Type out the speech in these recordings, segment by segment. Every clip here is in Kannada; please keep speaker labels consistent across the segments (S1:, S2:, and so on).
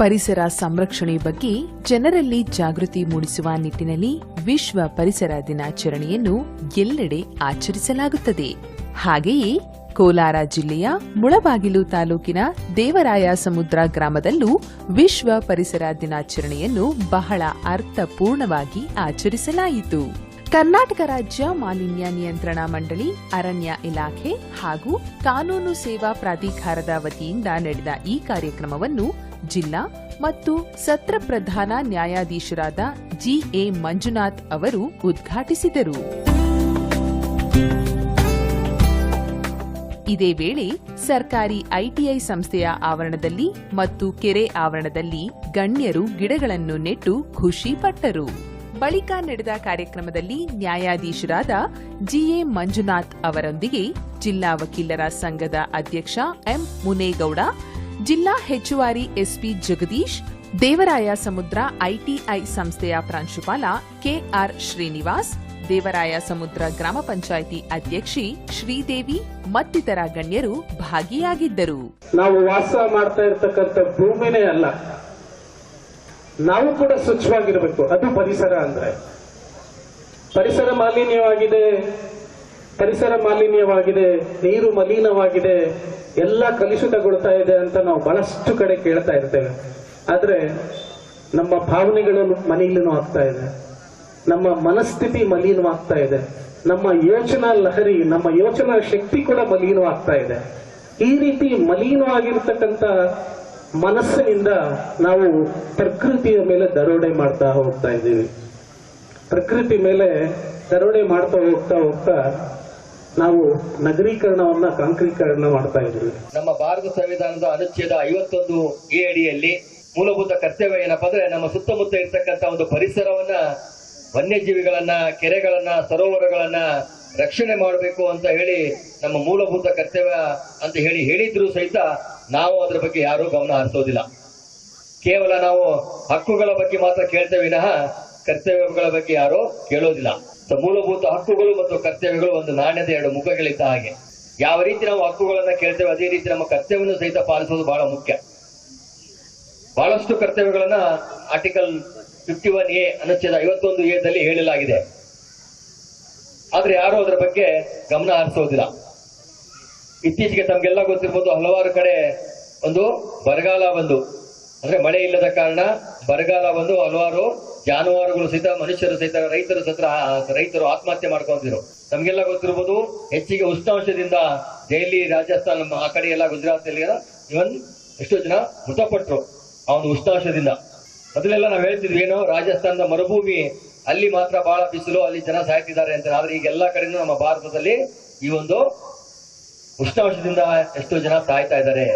S1: ಪರಿಸರ ಸಂರಕ್ಷಣೆ ಬಗ್ಗೆ ಜನರಲ್ಲಿ ಜಾಗೃತಿ ಮೂಡಿಸುವ ನಿಟ್ಟಿನಲ್ಲಿ ವಿಶ್ವ ಪರಿಸರ ದಿನಾಚರಣೆಯನ್ನು ಎಲ್ಲೆಡೆ ಆಚರಿಸಲಾಗುತ್ತದೆ. ಹಾಗೆಯೇ ಕೋಲಾರ ಜಿಲ್ಲೆಯ ಮುಳಬಾಗಿಲು ತಾಲೂಕಿನ ದೇವರಾಯ ಸಮುದ್ರ ಗ್ರಾಮದಲ್ಲೂ ವಿಶ್ವ ಪರಿಸರ ದಿನಾಚರಣೆಯನ್ನು ಬಹಳ ಅರ್ಥಪೂರ್ಣವಾಗಿ ಆಚರಿಸಲಾಯಿತು. ಕರ್ನಾಟಕ ರಾಜ್ಯ ಮಾಲಿನ್ಯ ನಿಯಂತ್ರಣ ಮಂಡಳಿ, ಅರಣ್ಯ ಇಲಾಖೆ ಹಾಗೂ ಕಾನೂನು ಸೇವಾ ಪ್ರಾಧಿಕಾರದ ವತಿಯಿಂದ ನಡೆದ ಈ ಕಾರ್ಯಕ್ರಮವನ್ನು ಜಿಲ್ಲಾ ಮತ್ತು ಸತ್ರ ಪ್ರಧಾನ ನ್ಯಾಯಾಧೀಶರಾದ ಜಿಎ ಮಂಜುನಾಥ್ ಅವರು ಉದ್ಘಾಟಿಸಿದರು. ಇದೇ ವೇಳೆ ಸರ್ಕಾರಿ ಐಟಿಐ ಸಂಸ್ಥೆಯ ಆವರಣದಲ್ಲಿ ಮತ್ತು ಕೆರೆ ಆವರಣದಲ್ಲಿ ಗಣ್ಯರು ಗಿಡಗಳನ್ನು ನೆಟ್ಟು ಖುಷಿ ಪಟ್ಟರು. ಬಳಿಕ ನಡೆದ ಕಾರ್ಯಕ್ರಮದಲ್ಲಿ ನ್ಯಾಯಾಧೀಶರಾದ ಜಿಎ ಮಂಜುನಾಥ್ ಅವರೊಂದಿಗೆ ಜಿಲ್ಲಾ ವಕೀಲರ ಸಂಘದ ಅಧ್ಯಕ್ಷ ಎಂ ಮುನೇಗೌಡ, ಜಿಲ್ಲಾ ಹೆಚ್ಚುವರಿ ಎಸ್ಪಿ ಜಗದೀಶ್, ದೇವರಾಯ ಸಮುದ್ರ ಐಟಿಐ ಸಂಸ್ಥೆಯ ಪ್ರಾಂಶುಪಾಲ ಕೆಆರ್ ಶ್ರೀನಿವಾಸ್, ದೇವರಾಯ ಸಮುದ್ರ ಗ್ರಾಮ ಪಂಚಾಯಿತಿ ಅಧ್ಯಕ್ಷಿ ಶ್ರೀದೇವಿ ಮತ್ತಿತರ ಗಣ್ಯರು ಭಾಗಿಯಾಗಿದ್ದರು.
S2: ನಾವು ವಾಸ ಮಾಡ್ತಾ ಇರ್ತಕ್ಕಂಥ ಭೂಮಿನೇ ಅಲ್ಲ. ನಾವು ಕೂಡ ಸ್ವಚ್ಛವಾಗಿರಬೇಕು. ಅದು ಪರಿಸರ ಅಂದ್ರೆ. ಪರಿಸರ ಮಾಲಿನ್ಯವಾಗಿದೆ. ಪರಿಸರ ಮಾಲಿನ್ಯವಾಗಿದೆ. ನೀರು ಮಲಿನವಾಗಿದೆ. ಎಲ್ಲ ಕಲುಷಿತಗೊಳ್ತಾ ಇದೆ ಅಂತ ನಾವು ಬಹಳಷ್ಟು ಕಡೆ ಕೇಳ್ತಾ ಇರ್ತೇವೆ. ಆದ್ರೆ ನಮ್ಮ ಭಾವನೆಗಳು ಮಲಿನೂ ಆಗ್ತಾ ಇದೆ. ನಮ್ಮ ಮನಸ್ಥಿತಿ ಮಲಿನವಾಗ್ತಾ ಇದೆ. ನಮ್ಮ ಯೋಚನಾ ಲಹರಿ, ನಮ್ಮ ಯೋಚನಾ ಶಕ್ತಿ ಕೂಡ ಮಲಿನವಾಗ್ತಾ ಇದೆ. ಈ ರೀತಿ ಮಲಿನವಾಗಿರ್ತಕ್ಕಂಥ ಮನಸ್ಸಿನಿಂದ ನಾವು ಪ್ರಕೃತಿಯ ಮೇಲೆ ದರೋಡೆ ಮಾಡ್ತಾ ಹೋಗ್ತಾ ಇದ್ದೀವಿ. ಪ್ರಕೃತಿ ಮೇಲೆ ದರೋಡೆ ಮಾಡ್ತಾ ಹೋಗ್ತಾ ಹೋಗ್ತಾ ನಾವು ನಗರೀಕರಣವನ್ನ, ಕಾಂಕ್ರೀಕರಣ ಮಾಡ್ತಾ ಇದ್ದೀವಿ.
S3: ನಮ್ಮ ಭಾರತ ಸಂವಿಧಾನದ ಅನುಚ್ಛೇದ ಐವತ್ತೊಂದು ಎ ಅಡಿಯಲ್ಲಿ ಮೂಲಭೂತ ಕರ್ತವ್ಯ ಏನಪ್ಪಾ ಅಂದ್ರೆ ನಮ್ಮ ಸುತ್ತಮುತ್ತ ಇರ್ತಕ್ಕಂಥ ಒಂದು ಪರಿಸರವನ್ನ, ವನ್ಯಜೀವಿಗಳನ್ನ, ಕೆರೆಗಳನ್ನ, ಸರೋವರಗಳನ್ನ ರಕ್ಷಣೆ ಮಾಡಬೇಕು ಅಂತ ಹೇಳಿ ನಮ್ಮ ಮೂಲಭೂತ ಕರ್ತವ್ಯ ಅಂತ ಹೇಳಿ ಹೇಳಿದ್ರು ಸಹಿತ ನಾವು ಅದರ ಬಗ್ಗೆ ಯಾರೂ ಗಮನ ಹರಿಸೋದಿಲ್ಲ. ಕೇವಲ ನಾವು ಹಕ್ಕುಗಳ ಬಗ್ಗೆ ಮಾತ್ರ ಕೇಳ್ತೇವೆ ವಿನಃ ಕರ್ತವ್ಯಗಳ ಬಗ್ಗೆ ಯಾರು ಕೇಳೋದಿಲ್ಲ. ಮೂಲಭೂತ ಹಕ್ಕುಗಳು ಮತ್ತು ಕರ್ತವ್ಯಗಳು ಒಂದು ನಾಣ್ಯದ ಎರಡು ಮುಖಗಳಿದ್ದ ಹಾಗೆ. ಯಾವ ರೀತಿ ನಾವು ಹಕ್ಕುಗಳನ್ನ ಕೇಳ್ತೇವೆ ಅದೇ ರೀತಿ ನಮ್ಮ ಕರ್ತವ್ಯವನ್ನು ಸಹಿತ ಪಾಲಿಸೋದು ಬಹಳ ಮುಖ್ಯ. ಬಹಳಷ್ಟು ಕರ್ತವ್ಯಗಳನ್ನ ಆರ್ಟಿಕಲ್ ಫಿಫ್ಟಿ ಒನ್ ಎ ಅನುಚ್ಛೇದ ಐವತ್ತೊಂದು ಎ ದಲ್ಲಿ ಹೇಳಲಾಗಿದೆ. ಆದ್ರೆ ಯಾರು ಅದರ ಬಗ್ಗೆ ಗಮನ ಹರಿಸೋದಿಲ್ಲ. ಇತ್ತೀಚೆಗೆ ತಮ್ಗೆಲ್ಲ ಗೊತ್ತಿರ್ಬೋದು ಹಲವಾರು ಕಡೆ ಒಂದು ಬರಗಾಲ ಬಂದು, ಅಂದ್ರೆ ಮಳೆ ಇಲ್ಲದ ಕಾರಣ ಬರಗಾಲ ಬಂದು ಹಲವಾರು ಜಾನುವಾರುಗಳು ಸಹಿತ, ಮನುಷ್ಯರು ಸಹಿತ, ರೈತರು ಸತ್ರ ರೈತರು ಆತ್ಮಹತ್ಯೆ ಮಾಡ್ಕೊಂಡಿದ್ರು ನಮ್ಗೆಲ್ಲ ಗೊತ್ತಿರ್ಬೋದು ಹೆಚ್ಚಿಗೆ ಉಷ್ಣಾಂಶದಿಂದ ದೆಹಲಿ, ರಾಜಸ್ಥಾನ ಆ ಕಡೆ ಎಲ್ಲ ಗುಜರಾತ್ ಅಲ್ಲಿ ಇವನ್ ಎಷ್ಟೋ ಜನ ಮೃತಪಟ್ಟರು ಆ ಒಂದು ಉಷ್ಣಾಂಶದಿಂದ. ಮೊದಲೆಲ್ಲ ನಾವು ಹೇಳ್ತಿದ್ವಿ, ಏನೋ ರಾಜಸ್ಥಾನದ ಮರುಭೂಮಿ ಅಲ್ಲಿ ಮಾತ್ರ ಬಹಳ ಬಿಸಿಲು, ಅಲ್ಲಿ ಜನ ಸಾಯ್ತಿದ್ದಾರೆ ಅಂತ. ಆದ್ರೆ ಈಗ ಎಲ್ಲಾ ಕಡೆನೂ ನಮ್ಮ ಭಾರತದಲ್ಲಿ ಈ ಒಂದು ಉಷ್ಣಾಂಶದಿಂದ ಎಷ್ಟೋ ಜನ ಸಾಯ್ತಾ ಇದ್ದಾರೆ.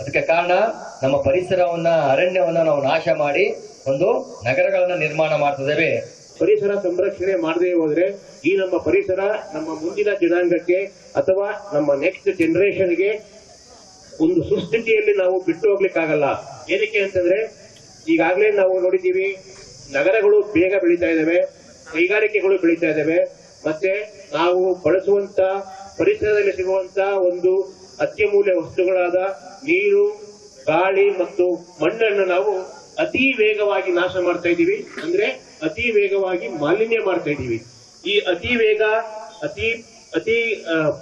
S3: ಅದಕ್ಕೆ ಕಾರಣ ನಮ್ಮ ಪರಿಸರವನ್ನ, ಅರಣ್ಯವನ್ನ ನಾವು ನಾಶ ಮಾಡಿ ಒಂದು ನಗರಗಳನ್ನ ನಿರ್ಮಾಣ ಮಾಡ್ತಿದ್ದೇವೆ.
S4: ಪರಿಸರ ಸಂರಕ್ಷಣೆ ಮಾಡದೇ ಹೋದ್ರೆ ಈ ನಮ್ಮ ಪರಿಸರ ನಮ್ಮ ಮುಂದಿನ ಜನಾಂಗಕ್ಕೆ ಅಥವಾ ನಮ್ಮ ನೆಕ್ಸ್ಟ್ ಜನರೇಷನ್ಗೆ ಒಂದು ಸುಸ್ಥಿತಿಯಲ್ಲಿ ನಾವು ಬಿಟ್ಟು ಹೋಗ್ಲಿಕ್ಕಾಗಲ್ಲ. ಏನಕ್ಕೆ ಅಂತಂದ್ರೆ ಈಗಾಗಲೇ ನಾವು ನೋಡಿದ್ದೀವಿ ನಗರಗಳು ಬೇಗ ಬೆಳೀತಾ ಇದ್ದಾವೆ, ಕೈಗಾರಿಕೆಗಳು ಬೆಳೀತಾ ಇದ್ದಾವೆ, ಮತ್ತೆ ನಾವು ಬಳಸುವಂತ ಪರಿಸರದಲ್ಲಿ ಸಿಗುವಂತಹ ಒಂದು ಅತ್ಯಮೂಲ್ಯ ವಸ್ತುಗಳಾದ ನೀರು, ಗಾಳಿ ಮತ್ತು ಮಣ್ಣನ್ನು ನಾವು ಅತಿ ವೇಗವಾಗಿ ನಾಶ ಮಾಡ್ತಾ ಇದ್ದೀವಿ. ಅಂದ್ರೆ ಅತಿ ವೇಗವಾಗಿ ಮಾಲಿನ್ಯ ಮಾಡ್ತಾ ಇದ್ದೀವಿ. ಈ ಅತಿ ವೇಗ, ಅತಿ ಅತಿ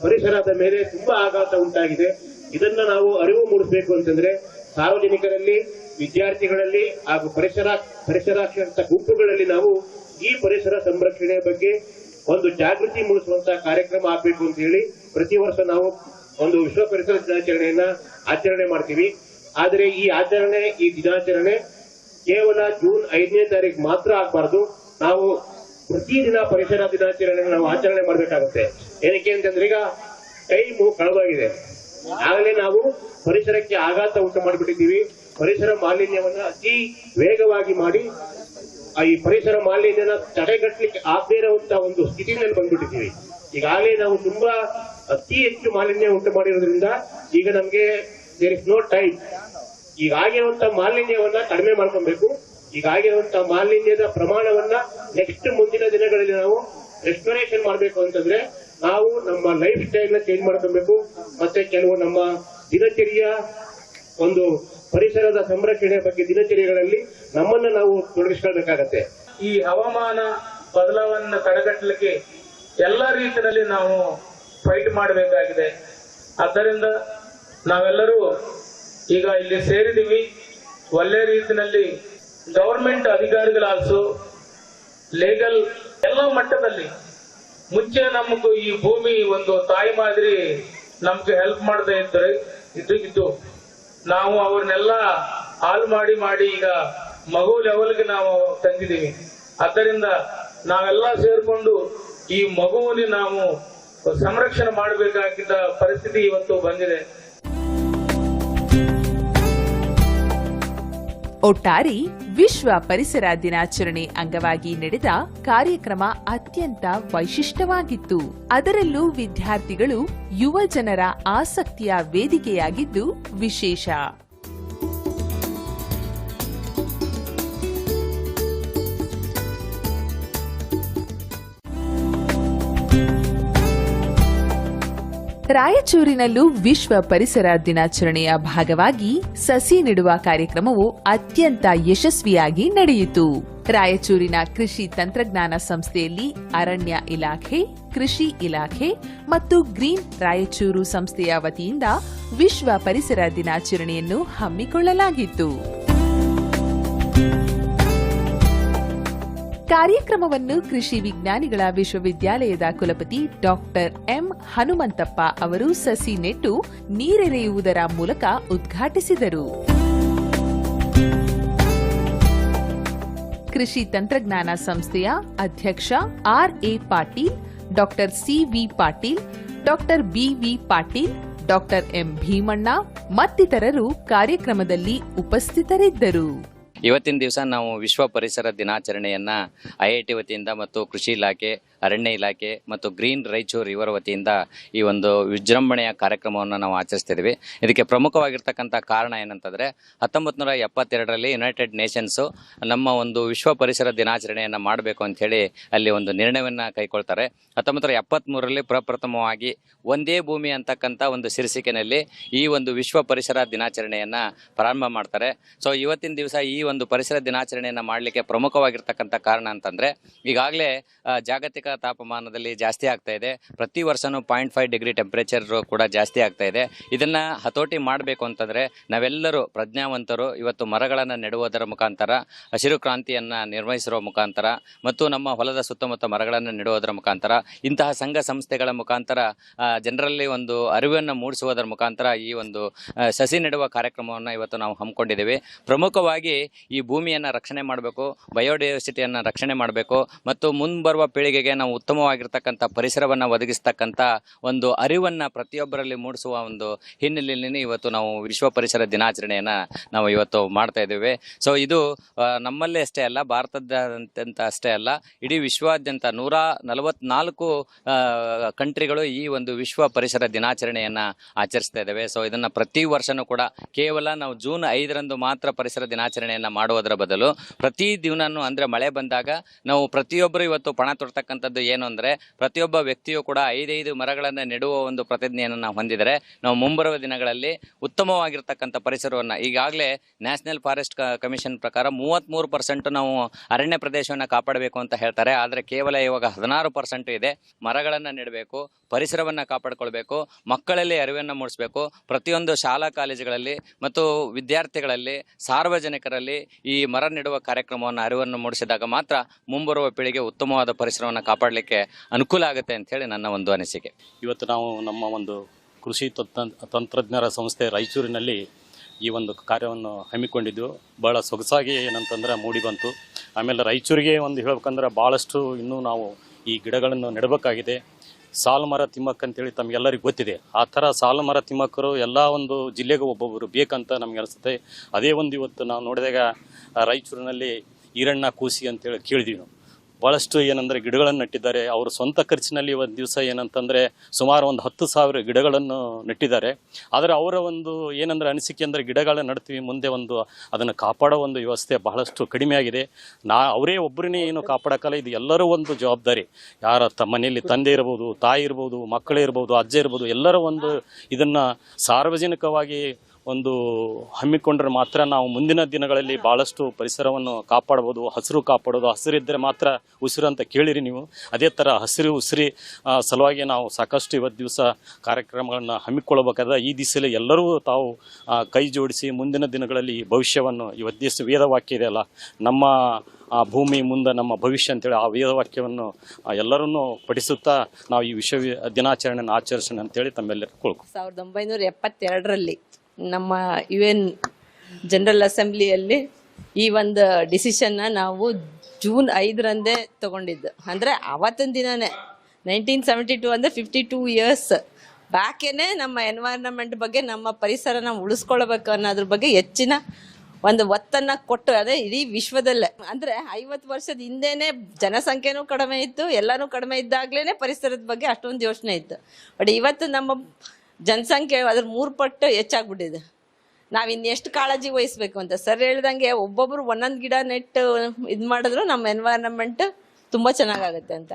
S4: ಪರಿಸರದ ಮೇಲೆ ತುಂಬಾ ಆಘಾತ ಉಂಟಾಗಿದೆ. ಇದನ್ನ ನಾವು ಅರಿವು ಮೂಡಿಸಬೇಕು ಅಂತಂದ್ರೆ ಸಾರ್ವಜನಿಕರಲ್ಲಿ, ವಿದ್ಯಾರ್ಥಿಗಳಲ್ಲಿ ಹಾಗೂ ಪರಿಸರ ಪರಿಸರಾಕ್ಷರ ಗುಂಪುಗಳಲ್ಲಿ ನಾವು ಈ ಪರಿಸರ ಸಂರಕ್ಷಣೆಯ ಬಗ್ಗೆ ಒಂದು ಜಾಗೃತಿ ಮೂಡಿಸುವಂತ ಕಾರ್ಯಕ್ರಮ ಆಗ್ಬೇಕು ಅಂತ ಹೇಳಿ ಪ್ರತಿ ವರ್ಷ ನಾವು ಒಂದು ವಿಶ್ವ ಪರಿಸರ ದಿನಾಚರಣೆಯನ್ನ ಆಚರಣೆ ಮಾಡ್ತೀವಿ. ಆದರೆ ಈ ಆಚರಣೆ, ಈ ದಿನಾಚರಣೆ ಕೇವಲ ಜೂನ್ ಐದನೇ ತಾರೀಕು ಮಾತ್ರ ಆಗ್ಬಾರ್ದು. ನಾವು ಪ್ರತಿದಿನ ಪರಿಸರ ದಿನಾಚರಣೆ ನಾವು ಆಚರಣೆ ಮಾಡ್ಬೇಕಾಗುತ್ತೆ. ಏನಕ್ಕೆ ಅಂತಂದ್ರೆ ಈಗ ಟೈಮು ಕಳೆದೋಗಿದೆ. ಆಗಲೇ ನಾವು ಪರಿಸರಕ್ಕೆ ಆಘಾತ ಉಂಟು ಮಾಡಿಬಿಟ್ಟಿದ್ದೀವಿ. ಪರಿಸರ ಮಾಲಿನ್ಯವನ್ನ ಅತಿ ವೇಗವಾಗಿ ಮಾಡಿ ಈ ಪರಿಸರ ಮಾಲಿನ್ಯನ ತಡೆಗಟ್ಟಲಿಕ್ಕೆ ಆಗದೇ ಇರುವಂತಹ ಒಂದು ಸ್ಥಿತಿನಲ್ಲಿ ಬಂದ್ಬಿಟ್ಟಿದ್ದೀವಿ. ಈಗಾಗಲೇ ನಾವು ತುಂಬಾ ಅತಿ ಹೆಚ್ಚು ಮಾಲಿನ್ಯ ಉಂಟು ಮಾಡಿರೋದ್ರಿಂದ ಈಗ ನಮ್ಗೆ ದೇರ್ ಇಸ್ ನೋ ಟೈಮ್ ಈಗ ಆಗಿರುವಂತ ಮಾಲಿನ್ಯವನ್ನ ಕಡಿಮೆ ಮಾಡ್ಕೊಬೇಕು. ಈಗ ಆಗಿರುವಂತ ಮಾಲಿನ್ಯದ ಪ್ರಮಾಣವನ್ನ ನೆಕ್ಸ್ಟ್ ಮುಂದಿನ ದಿನಗಳಲ್ಲಿ ನಾವು ರೆಸ್ಟೋರೇಷನ್ ಮಾಡಬೇಕು ಅಂತಂದ್ರೆ ನಾವು ನಮ್ಮ ಲೈಫ್ ಸ್ಟೈಲ್ನ ಚೇಂಜ್ ಮಾಡ್ಕೊಬೇಕು. ಮತ್ತೆ ಕೆಲವು ನಮ್ಮ ದಿನಚರಿಯ ಒಂದು ಪರಿಸರದ ಸಂರಕ್ಷಣೆ ಬಗ್ಗೆ ದಿನಚರಿಗಳಲ್ಲಿ ನಮ್ಮನ್ನ ನಾವು ತೊಡಗಿಸ್ಕೊಳ್ಬೇಕಾಗತ್ತೆ.
S2: ಈ ಹವಾಮಾನ ಬದಲಾವಣೆ ತಡೆಗಟ್ಟಲಿಕ್ಕೆ ಎಲ್ಲ ರೀತಿಯಲ್ಲಿ ನಾವು ಫೈಟ್ ಮಾಡಬೇಕಾಗಿದೆ. ಆದ್ದರಿಂದ ನಾವೆಲ್ಲರೂ ಈಗ ಇಲ್ಲಿ ಸೇರಿದೀವಿ ಒಳ್ಳೆ ರೀತಿಯಲ್ಲಿ ಗವರ್ಮೆಂಟ್ ಅಧಿಕಾರಿಗಳಾಲ್ಸು ಲೀಗಲ್ ಎಲ್ಲ ಮಟ್ಟದಲ್ಲಿ ಮುಂಚೆ ನಮಗೂ ಈ ಭೂಮಿ ಒಂದು ತಾಯಿ ಮಾದರಿ ನಮ್ಗೆ ಹೆಲ್ಪ್ ಮಾಡದೆ ಇದ್ರೆ ಇದ್ದು ಇದು ನಾವು ಅವ್ರನ್ನೆಲ್ಲ ಹಾಲ್ ಮಾಡಿ ಮಾಡಿ ಈಗ ಮಗು ಲೆವೆಲ್ಗೆ ನಾವು ತಂದಿದ್ದೀವಿ. ಆದ್ದರಿಂದ ನಾವೆಲ್ಲ ಸೇರ್ಕೊಂಡು ಈ ಮಗುವಿನ ನಾವು ಸಂರಕ್ಷಣೆ ಮಾಡಬೇಕಾಗಿದ್ದ ಪರಿಸ್ಥಿತಿ ಇವತ್ತು ಬಂದಿದೆ.
S1: ಒಟ್ಟಾರೆ ವಿಶ್ವ ಪರಿಸರ ದಿನಾಚರಣೆ ಅಂಗವಾಗಿ ನಡೆದ ಕಾರ್ಯಕ್ರಮ ಅತ್ಯಂತ ವೈಶಿಷ್ಟವಾಗಿತ್ತು ಅದರಲ್ಲೂ ವಿದ್ಯಾರ್ಥಿಗಳು ಯುವ ಜನರ ಆಸಕ್ತಿಯ ವೇದಿಕೆಯಾಗಿದ್ದು ವಿಶೇಷ. ರಾಯಚೂರಿನಲ್ಲೂ ವಿಶ್ವ ಪರಿಸರ ದಿನಾಚರಣೆಯ ಭಾಗವಾಗಿ ಸಸಿ ನೆಡುವ ಕಾರ್ಯಕ್ರಮವು ಅತ್ಯಂತ ಯಶಸ್ವಿಯಾಗಿ ನಡೆಯಿತು. ರಾಯಚೂರಿನ ಕೃಷಿ ತಂತ್ರಜ್ಞಾನ ಸಂಸ್ಥೆಯಲ್ಲಿ ಅರಣ್ಯ ಇಲಾಖೆ, ಕೃಷಿ ಇಲಾಖೆ ಮತ್ತು ಗ್ರೀನ್ ರಾಯಚೂರು ಸಂಸ್ಥೆಯ ವತಿಯಿಂದ ವಿಶ್ವ ಪರಿಸರ ದಿನಾಚರಣೆಯನ್ನು ಹಮ್ಮಿಕೊಳ್ಳಲಾಗಿತ್ತು. ಕಾರ್ಯಕ್ರಮವನ್ನು ಕೃಷಿ ವಿಜ್ಞಾನಿಗಳ ವಿಶ್ವವಿದ್ಯಾಲಯದ ಕುಲಪತಿ ಡಾಕ್ಟರ್ ಎಂ ಹನುಮಂತಪ್ಪ ಅವರು ಸಸಿ ನೆಟ್ಟು ನೀರೆರೆಯುವುದರ ಮೂಲಕ ಉದ್ಘಾಟಿಸಿದರು. ಕೃಷಿ ತಂತ್ರಜ್ಞಾನ ಸಂಸ್ಥೆಯ ಅಧ್ಯಕ್ಷ R A Patil, doctor C V Patil, doctor B V Patil, doctor M Bhimanna ಮತ್ತಿತರರು ಕಾರ್ಯಕ್ರಮದಲ್ಲಿ ಉಪಸ್ಥಿತರಿದ್ದರು.
S5: ಇವತ್ತಿನ ದಿವಸ ನಾವು ವಿಶ್ವ ಪರಿಸರ ದಿನಾಚರಣೆಯನ್ನು ಐ ಐ ಟಿ ವತಿಯಿಂದ ಮತ್ತು ಕೃಷಿ ಇಲಾಖೆ ಅರಣ್ಯ ಇಲಾಖೆ ಮತ್ತು ಗ್ರೀನ್ ರಾಯಚೂರು ಇವರ ವತಿಯಿಂದ ಈ ಒಂದು ವಿಜೃಂಭಣೆಯ ಕಾರ್ಯಕ್ರಮವನ್ನು ನಾವು ಆಚರಿಸ್ತಿದ್ವಿ ಇದಕ್ಕೆ ಪ್ರಮುಖವಾಗಿರ್ತಕ್ಕಂಥ ಕಾರಣ ಏನಂತಂದರೆ ಹತ್ತೊಂಬತ್ತು ನೂರ ಎಪ್ಪತ್ತೆರಡರಲ್ಲಿ ಯುನೈಟೆಡ್ ನೇಷನ್ಸು ನಮ್ಮ ಒಂದು ವಿಶ್ವ ಪರಿಸರ ದಿನಾಚರಣೆಯನ್ನು ಮಾಡಬೇಕು ಅಂಥೇಳಿ ಅಲ್ಲಿ ಒಂದು ನಿರ್ಣಯವನ್ನು ಕೈಕೊಳ್ತಾರೆ ಹತ್ತೊಂಬತ್ತು ನೂರ ಎಪ್ಪತ್ತ್ಮೂರರಲ್ಲಿ ಪ್ರಪ್ರಥಮವಾಗಿ ಒಂದೇ ಭೂಮಿ ಅಂತಕ್ಕಂಥ ಒಂದು ಶೀರ್ಷಿಕೆಯಲ್ಲಿ ಈ ಒಂದು ವಿಶ್ವ ಪರಿಸರ ದಿನಾಚರಣೆಯನ್ನು ಪ್ರಾರಂಭ ಮಾಡ್ತಾರೆ. ಸೊ ಇವತ್ತಿನ ದಿವಸ ಈ ಒಂದು ಪರಿಸರ ದಿನಾಚರಣೆಯನ್ನು ಮಾಡಲಿಕ್ಕೆ ಪ್ರಮುಖವಾಗಿರ್ತಕ್ಕಂಥ ಕಾರಣ ಅಂತಂದರೆ, ಈಗಾಗಲೇ ಜಾಗತಿಕ ತಾಪಮಾನದಲ್ಲಿ ಜಾಸ್ತಿ ಆಗ್ತಾ ಇದೆ. ಪ್ರತಿ ವರ್ಷನೂ ಪಾಯಿಂಟ್ ಫೈವ್ ಡಿಗ್ರಿ ಟೆಂಪ್ರೇಚರ್ ಕೂಡ ಜಾಸ್ತಿ ಆಗ್ತಾ ಇದೆ. ಇದನ್ನು ಹತೋಟಿ ಮಾಡಬೇಕು ಅಂತಂದರೆ ನಾವೆಲ್ಲರೂ ಪ್ರಜ್ಞಾವಂತರು, ಇವತ್ತು ಮರಗಳನ್ನು ನೆಡುವುದರ ಮುಖಾಂತರ, ಹಸಿರು ಕ್ರಾಂತಿಯನ್ನು ನಿರ್ವಹಿಸಿರುವ ಮುಖಾಂತರ ಮತ್ತು ನಮ್ಮ ಹೊಲದ ಸುತ್ತಮುತ್ತ ಮರಗಳನ್ನು ನೆಡುವುದರ ಮುಖಾಂತರ, ಇಂತಹ ಸಂಘ ಸಂಸ್ಥೆಗಳ ಮುಖಾಂತರ ಜನರಲ್ಲಿ ಒಂದು ಅರಿವನ್ನು ಮೂಡಿಸುವುದರ ಮುಖಾಂತರ ಈ ಒಂದು ಸಸಿ ನೆಡುವ ಕಾರ್ಯಕ್ರಮವನ್ನು ಇವತ್ತು ನಾವು ಹಮ್ಮಿಕೊಂಡಿದ್ದೇವೆ. ಪ್ರಮುಖವಾಗಿ ಈ ಭೂಮಿಯನ್ನು ರಕ್ಷಣೆ ಮಾಡಬೇಕು, ಬಯೋಡೈವರ್ಸಿಟಿಯನ್ನು ರಕ್ಷಣೆ ಮಾಡಬೇಕು ಮತ್ತು ಮುಂಬರುವ ಪೀಳಿಗೆಗೆ ನಾವು ಉತ್ತಮವಾಗಿರ್ತಕ್ಕಂಥ ಪರಿಸರವನ್ನು ಒದಗಿಸ್ತಕ್ಕಂಥ ಒಂದು ಅರಿವನ್ನು ಪ್ರತಿಯೊಬ್ಬರಲ್ಲಿ ಮೂಡಿಸುವ ಒಂದು ಹಿನ್ನೆಲೆಯಲ್ಲಿ ಇವತ್ತು ನಾವು ವಿಶ್ವ ಪರಿಸರ ದಿನಾಚರಣೆಯನ್ನು ನಾವು ಇವತ್ತು ಮಾಡ್ತಾ ಇದ್ದೇವೆ. ಸೊ ಇದು ನಮ್ಮಲ್ಲೇ ಅಷ್ಟೇ ಅಲ್ಲ, ಭಾರತದಾದ್ಯಂತ ಅಷ್ಟೇ ಅಲ್ಲ, ಇಡೀ ವಿಶ್ವಾದ್ಯಂತ ನೂರ ನಲವತ್ನಾಲ್ಕು ಕಂಟ್ರಿಗಳು ಈ ಒಂದು ವಿಶ್ವ ಪರಿಸರ ದಿನಾಚರಣೆಯನ್ನು ಆಚರಿಸ್ತಾ ಇದ್ದೇವೆ. ಸೊ ಇದನ್ನು ಪ್ರತಿ ವರ್ಷನೂ ಕೂಡ ಕೇವಲ ನಾವು ಜೂನ್ ಐದರಂದು ಮಾತ್ರ ಪರಿಸರ ದಿನಾಚರಣೆಯನ್ನು ಮಾಡುವುದರ ಬದಲು ಪ್ರತಿ ದಿನನೂ ಅಂದರೆ ಮಳೆ ಬಂದಾಗ ನಾವು ಪ್ರತಿಯೊಬ್ಬರು ಇವತ್ತು ಪಣ ತೊಡ್ತಕ್ಕಂಥದ್ದು ಏನು ಅಂದರೆ ಪ್ರತಿಯೊಬ್ಬ ವ್ಯಕ್ತಿಯು ಕೂಡ ಐದೈದು ಮರಗಳನ್ನು ನೆಡುವ ಒಂದು ಪ್ರತಿಜ್ಞೆಯನ್ನು ನಾವು ಹೊಂದಿದರೆ ನಾವು ಮುಂಬರುವ ದಿನಗಳಲ್ಲಿ ಉತ್ತಮವಾಗಿರ್ತಕ್ಕಂಥ ಪರಿಸರವನ್ನು ಈಗಾಗಲೇ ನ್ಯಾಷನಲ್ ಫಾರೆಸ್ಟ್ ಕಮಿಷನ್ ಪ್ರಕಾರ ಮೂವತ್ತ್ಮೂರು ಪರ್ಸೆಂಟ್ ನಾವು ಅರಣ್ಯ ಪ್ರದೇಶವನ್ನು ಕಾಪಾಡಬೇಕು ಅಂತ ಹೇಳ್ತಾರೆ. ಆದರೆ ಕೇವಲ ಇವಾಗ ಹದಿನಾರು ಪರ್ಸೆಂಟ್ ಇದೆ. ಮರಗಳನ್ನು ನೆಡಬೇಕು, ಪರಿಸರವನ್ನು ಕಾಪಾಡಿಕೊಳ್ಬೇಕು, ಮಕ್ಕಳಲ್ಲಿ ಅರಿವನ್ನು ಮೂಡಿಸಬೇಕು. ಪ್ರತಿಯೊಂದು ಶಾಲಾ ಕಾಲೇಜುಗಳಲ್ಲಿ ಮತ್ತು ವಿದ್ಯಾರ್ಥಿಗಳಲ್ಲಿ, ಸಾರ್ವಜನಿಕರಲ್ಲಿ ಈ ಮರ ನೆಡುವ ಕಾರ್ಯಕ್ರಮವನ್ನು ಅರಿವನ್ನು ಮೂಡಿಸಿದಾಗ ಮಾತ್ರ ಮುಂಬರುವ ಪೀಳಿಗೆ ಉತ್ತಮವಾದ ಪರಿಸರವನ್ನು ಕಾಪಾಡಲಿಕ್ಕೆ ಅನುಕೂಲ ಆಗುತ್ತೆ ಅಂತೇಳಿ ನನ್ನ ಒಂದು ಅನಿಸಿಕೆ.
S6: ಇವತ್ತು ನಾವು ನಮ್ಮ ಒಂದು ಕೃಷಿ ತತ್- ತಂತ್ರಜ್ಞರ ಸಂಸ್ಥೆ ರಾಯಚೂರಿನಲ್ಲಿ ಈ ಒಂದು ಕಾರ್ಯವನ್ನು ಹಮ್ಮಿಕೊಂಡಿದ್ದು. ಭಾಳ ಸೊಗಸಾಗಿ ಏನಂತಂದ್ರೆ ಮೂಡಿ ಬಂತು. ಆಮೇಲೆ ರಾಯಚೂರಿಗೆ ಒಂದು ಹೇಳ್ಬೇಕಂದ್ರೆ ಭಾಳಷ್ಟು ಇನ್ನೂ ನಾವು ಈ ಗಿಡಗಳನ್ನು ನೆಡಬೇಕಾಗಿದೆ. ಸಾಲು ಮರ ತಿಮ್ಮಕ್ಕ ಅಂತೇಳಿ ತಮಗೆಲ್ಲರಿಗೂ ಗೊತ್ತಿದೆ. ಆ ಥರ ಸಾಲು ಮರ ತಿಮ್ಮಕ್ಕರು ಎಲ್ಲ ಒಂದು ಜಿಲ್ಲೆಗೂ ಒಬ್ಬೊಬ್ಬರು ಬೇಕಂತ ನಮ್ಗೆ ಅನಿಸುತ್ತೆ. ಅದೇ ಒಂದು ಇವತ್ತು ನಾವು ನೋಡಿದಾಗ ರಾಯಚೂರಿನಲ್ಲಿ ಈರಣ್ಣ ಕೂಸಿ ಅಂತೇಳಿ ಕೇಳಿದ್ವಿ ನಾವು. ಭಾಳಷ್ಟು ಏನಂದರೆ ಗಿಡಗಳನ್ನು ನೆಟ್ಟಿದ್ದಾರೆ. ಅವರು ಸ್ವಂತ ಖರ್ಚಿನಲ್ಲಿ ಒಂದು ದಿವಸ ಏನಂತಂದರೆ ಸುಮಾರು ಒಂದು ಹತ್ತು ಸಾವಿರ ಗಿಡಗಳನ್ನು ನೆಟ್ಟಿದ್ದಾರೆ. ಆದರೆ ಅವರ ಒಂದು ಏನಂದರೆ ಅನಿಸಿಕೆ ಅಂದರೆ ಗಿಡಗಳನ್ನು ನಡ್ತೀವಿ, ಮುಂದೆ ಒಂದು ಅದನ್ನು ಕಾಪಾಡೋ ಒಂದು ವ್ಯವಸ್ಥೆ ಬಹಳಷ್ಟು ಕಡಿಮೆ ಆಗಿದೆ. ನಾ, ಅವರೇ ಒಬ್ಬರನ್ನೇ ಏನು ಕಾಪಾಡೋಕ್ಕಲ್ಲ, ಇದು ಎಲ್ಲರೂ ಒಂದು ಜವಾಬ್ದಾರಿ. ಯಾರ ತಮ್ಮ ಮನೆಯಲ್ಲಿ ತಂದೆ ಇರ್ಬೋದು, ತಾಯಿ ಇರ್ಬೋದು, ಮಕ್ಕಳೇ ಇರ್ಬೋದು, ಅಜ್ಜ ಇರ್ಬೋದು, ಎಲ್ಲರೂ ಒಂದು ಇದನ್ನು ಸಾರ್ವಜನಿಕವಾಗಿ ಒಂದು ಹಮ್ಮಿಕೊಂಡ್ರೆ ಮಾತ್ರ ನಾವು ಮುಂದಿನ ದಿನಗಳಲ್ಲಿ ಭಾಳಷ್ಟು ಪರಿಸರವನ್ನು ಕಾಪಾಡ್ಬೋದು, ಹಸಿರು ಕಾಪಾಡೋದು ಹಸಿರಿದ್ದರೆ ಮಾತ್ರ ಉಸಿರು ಅಂತ ಕೇಳಿರಿ ನೀವು. ಅದೇ ಥರ ಹಸಿರು ಉಸಿರಿ ಸಲುವಾಗಿ ನಾವು ಸಾಕಷ್ಟು ಇವತ್ತು ದಿವಸ ಕಾರ್ಯಕ್ರಮಗಳನ್ನು ಹಮ್ಮಿಕೊಳ್ಳಬೇಕಾದ ಈ ದಿಸೆಯಲ್ಲಿ ಎಲ್ಲರೂ ತಾವು ಕೈ ಜೋಡಿಸಿ ಮುಂದಿನ ದಿನಗಳಲ್ಲಿ ಈ ಭವಿಷ್ಯವನ್ನು ಇವತ್ತು ದಿವಸ ವೇದವಾಕ್ಯ ಇದೆಯಲ್ಲ ನಮ್ಮ, ಆ, ಭೂಮಿ ಮುಂದೆ ನಮ್ಮ ಭವಿಷ್ಯ ಅಂತೇಳಿ ಆ ವೇದವಾಕ್ಯವನ್ನು ಎಲ್ಲರನ್ನೂ ಪಠಿಸುತ್ತಾ ನಾವು ಈ ವಿಶ್ವ ದಿನಾಚರಣೆಯನ್ನು ಆಚರಿಸೋಣ ಅಂತೇಳಿ ತಮ್ಮೆಲ್ಲರೂ ಕೊಳ್ಕೊ
S7: ಸಾವಿರದ ಒಂಬೈನೂರ ಎಪ್ಪತ್ತೆರಡರಲ್ಲಿ ನಮ್ಮ ಯು ಎನ್ ಜನರಲ್ ಅಸೆಂಬ್ಲಿಯಲ್ಲಿ ಈ ಒಂದು ಡಿಸಿಷನ್ನ ನಾವು ಜೂನ್ ಐದರಂದೇ ತಗೊಂಡಿದ್ದು. ಅಂದರೆ ಅವತ್ತಿನ ದಿನನೇ. ನೈನ್ಟೀನ್ ಸೆವೆಂಟಿ ಟು ಅಂದರೆ ಫಿಫ್ಟಿ ಟೂ ಇಯರ್ಸ್ ಬ್ಯಾಕೇನೆ ನಮ್ಮ ಎನ್ವೈರನ್ಮೆಂಟ್ ಬಗ್ಗೆ, ನಮ್ಮ ಪರಿಸರನ ಉಳಿಸ್ಕೊಳ್ಬೇಕು ಅನ್ನೋದ್ರ ಬಗ್ಗೆ ಹೆಚ್ಚಿನ ಒಂದು ಒತ್ತನ್ನು ಕೊಟ್ಟು, ಅದೇ ಇಡೀ ವಿಶ್ವದಲ್ಲೇ. ಅಂದರೆ ಐವತ್ತು ವರ್ಷದ ಹಿಂದೆನೇ ಜನಸಂಖ್ಯೆನೂ ಕಡಿಮೆ ಇತ್ತು, ಎಲ್ಲನೂ ಕಡಿಮೆ ಇದ್ದಾಗಲೇ ಪರಿಸರದ ಬಗ್ಗೆ ಅಷ್ಟೊಂದು ಯೋಚನೆ ಇತ್ತು. ಬಟ್ ಇವತ್ತು ನಮ್ಮ ಜನಸಂಖ್ಯೆ ಅದ್ರ ಮೂರು ಪಟ್ಟು ಹೆಚ್ಚಾಗ್ಬಿಟ್ಟಿದೆ. ನಾವು ಇನ್ನೆಷ್ಟು ಕಾಳಜಿ ವಹಿಸ್ಬೇಕು ಅಂತ? ಸರ್ ಹೇಳ್ದಂಗೆ ಒಬ್ಬೊಬ್ರು ಒಂದೊಂದು ಗಿಡ ನೆಟ್ಟು ಇದು ಮಾಡಿದ್ರು ನಮ್ಮ ಎನ್ವೈರನ್ಮೆಂಟ್ ತುಂಬ ಚೆನ್ನಾಗಾಗುತ್ತೆ ಅಂತ.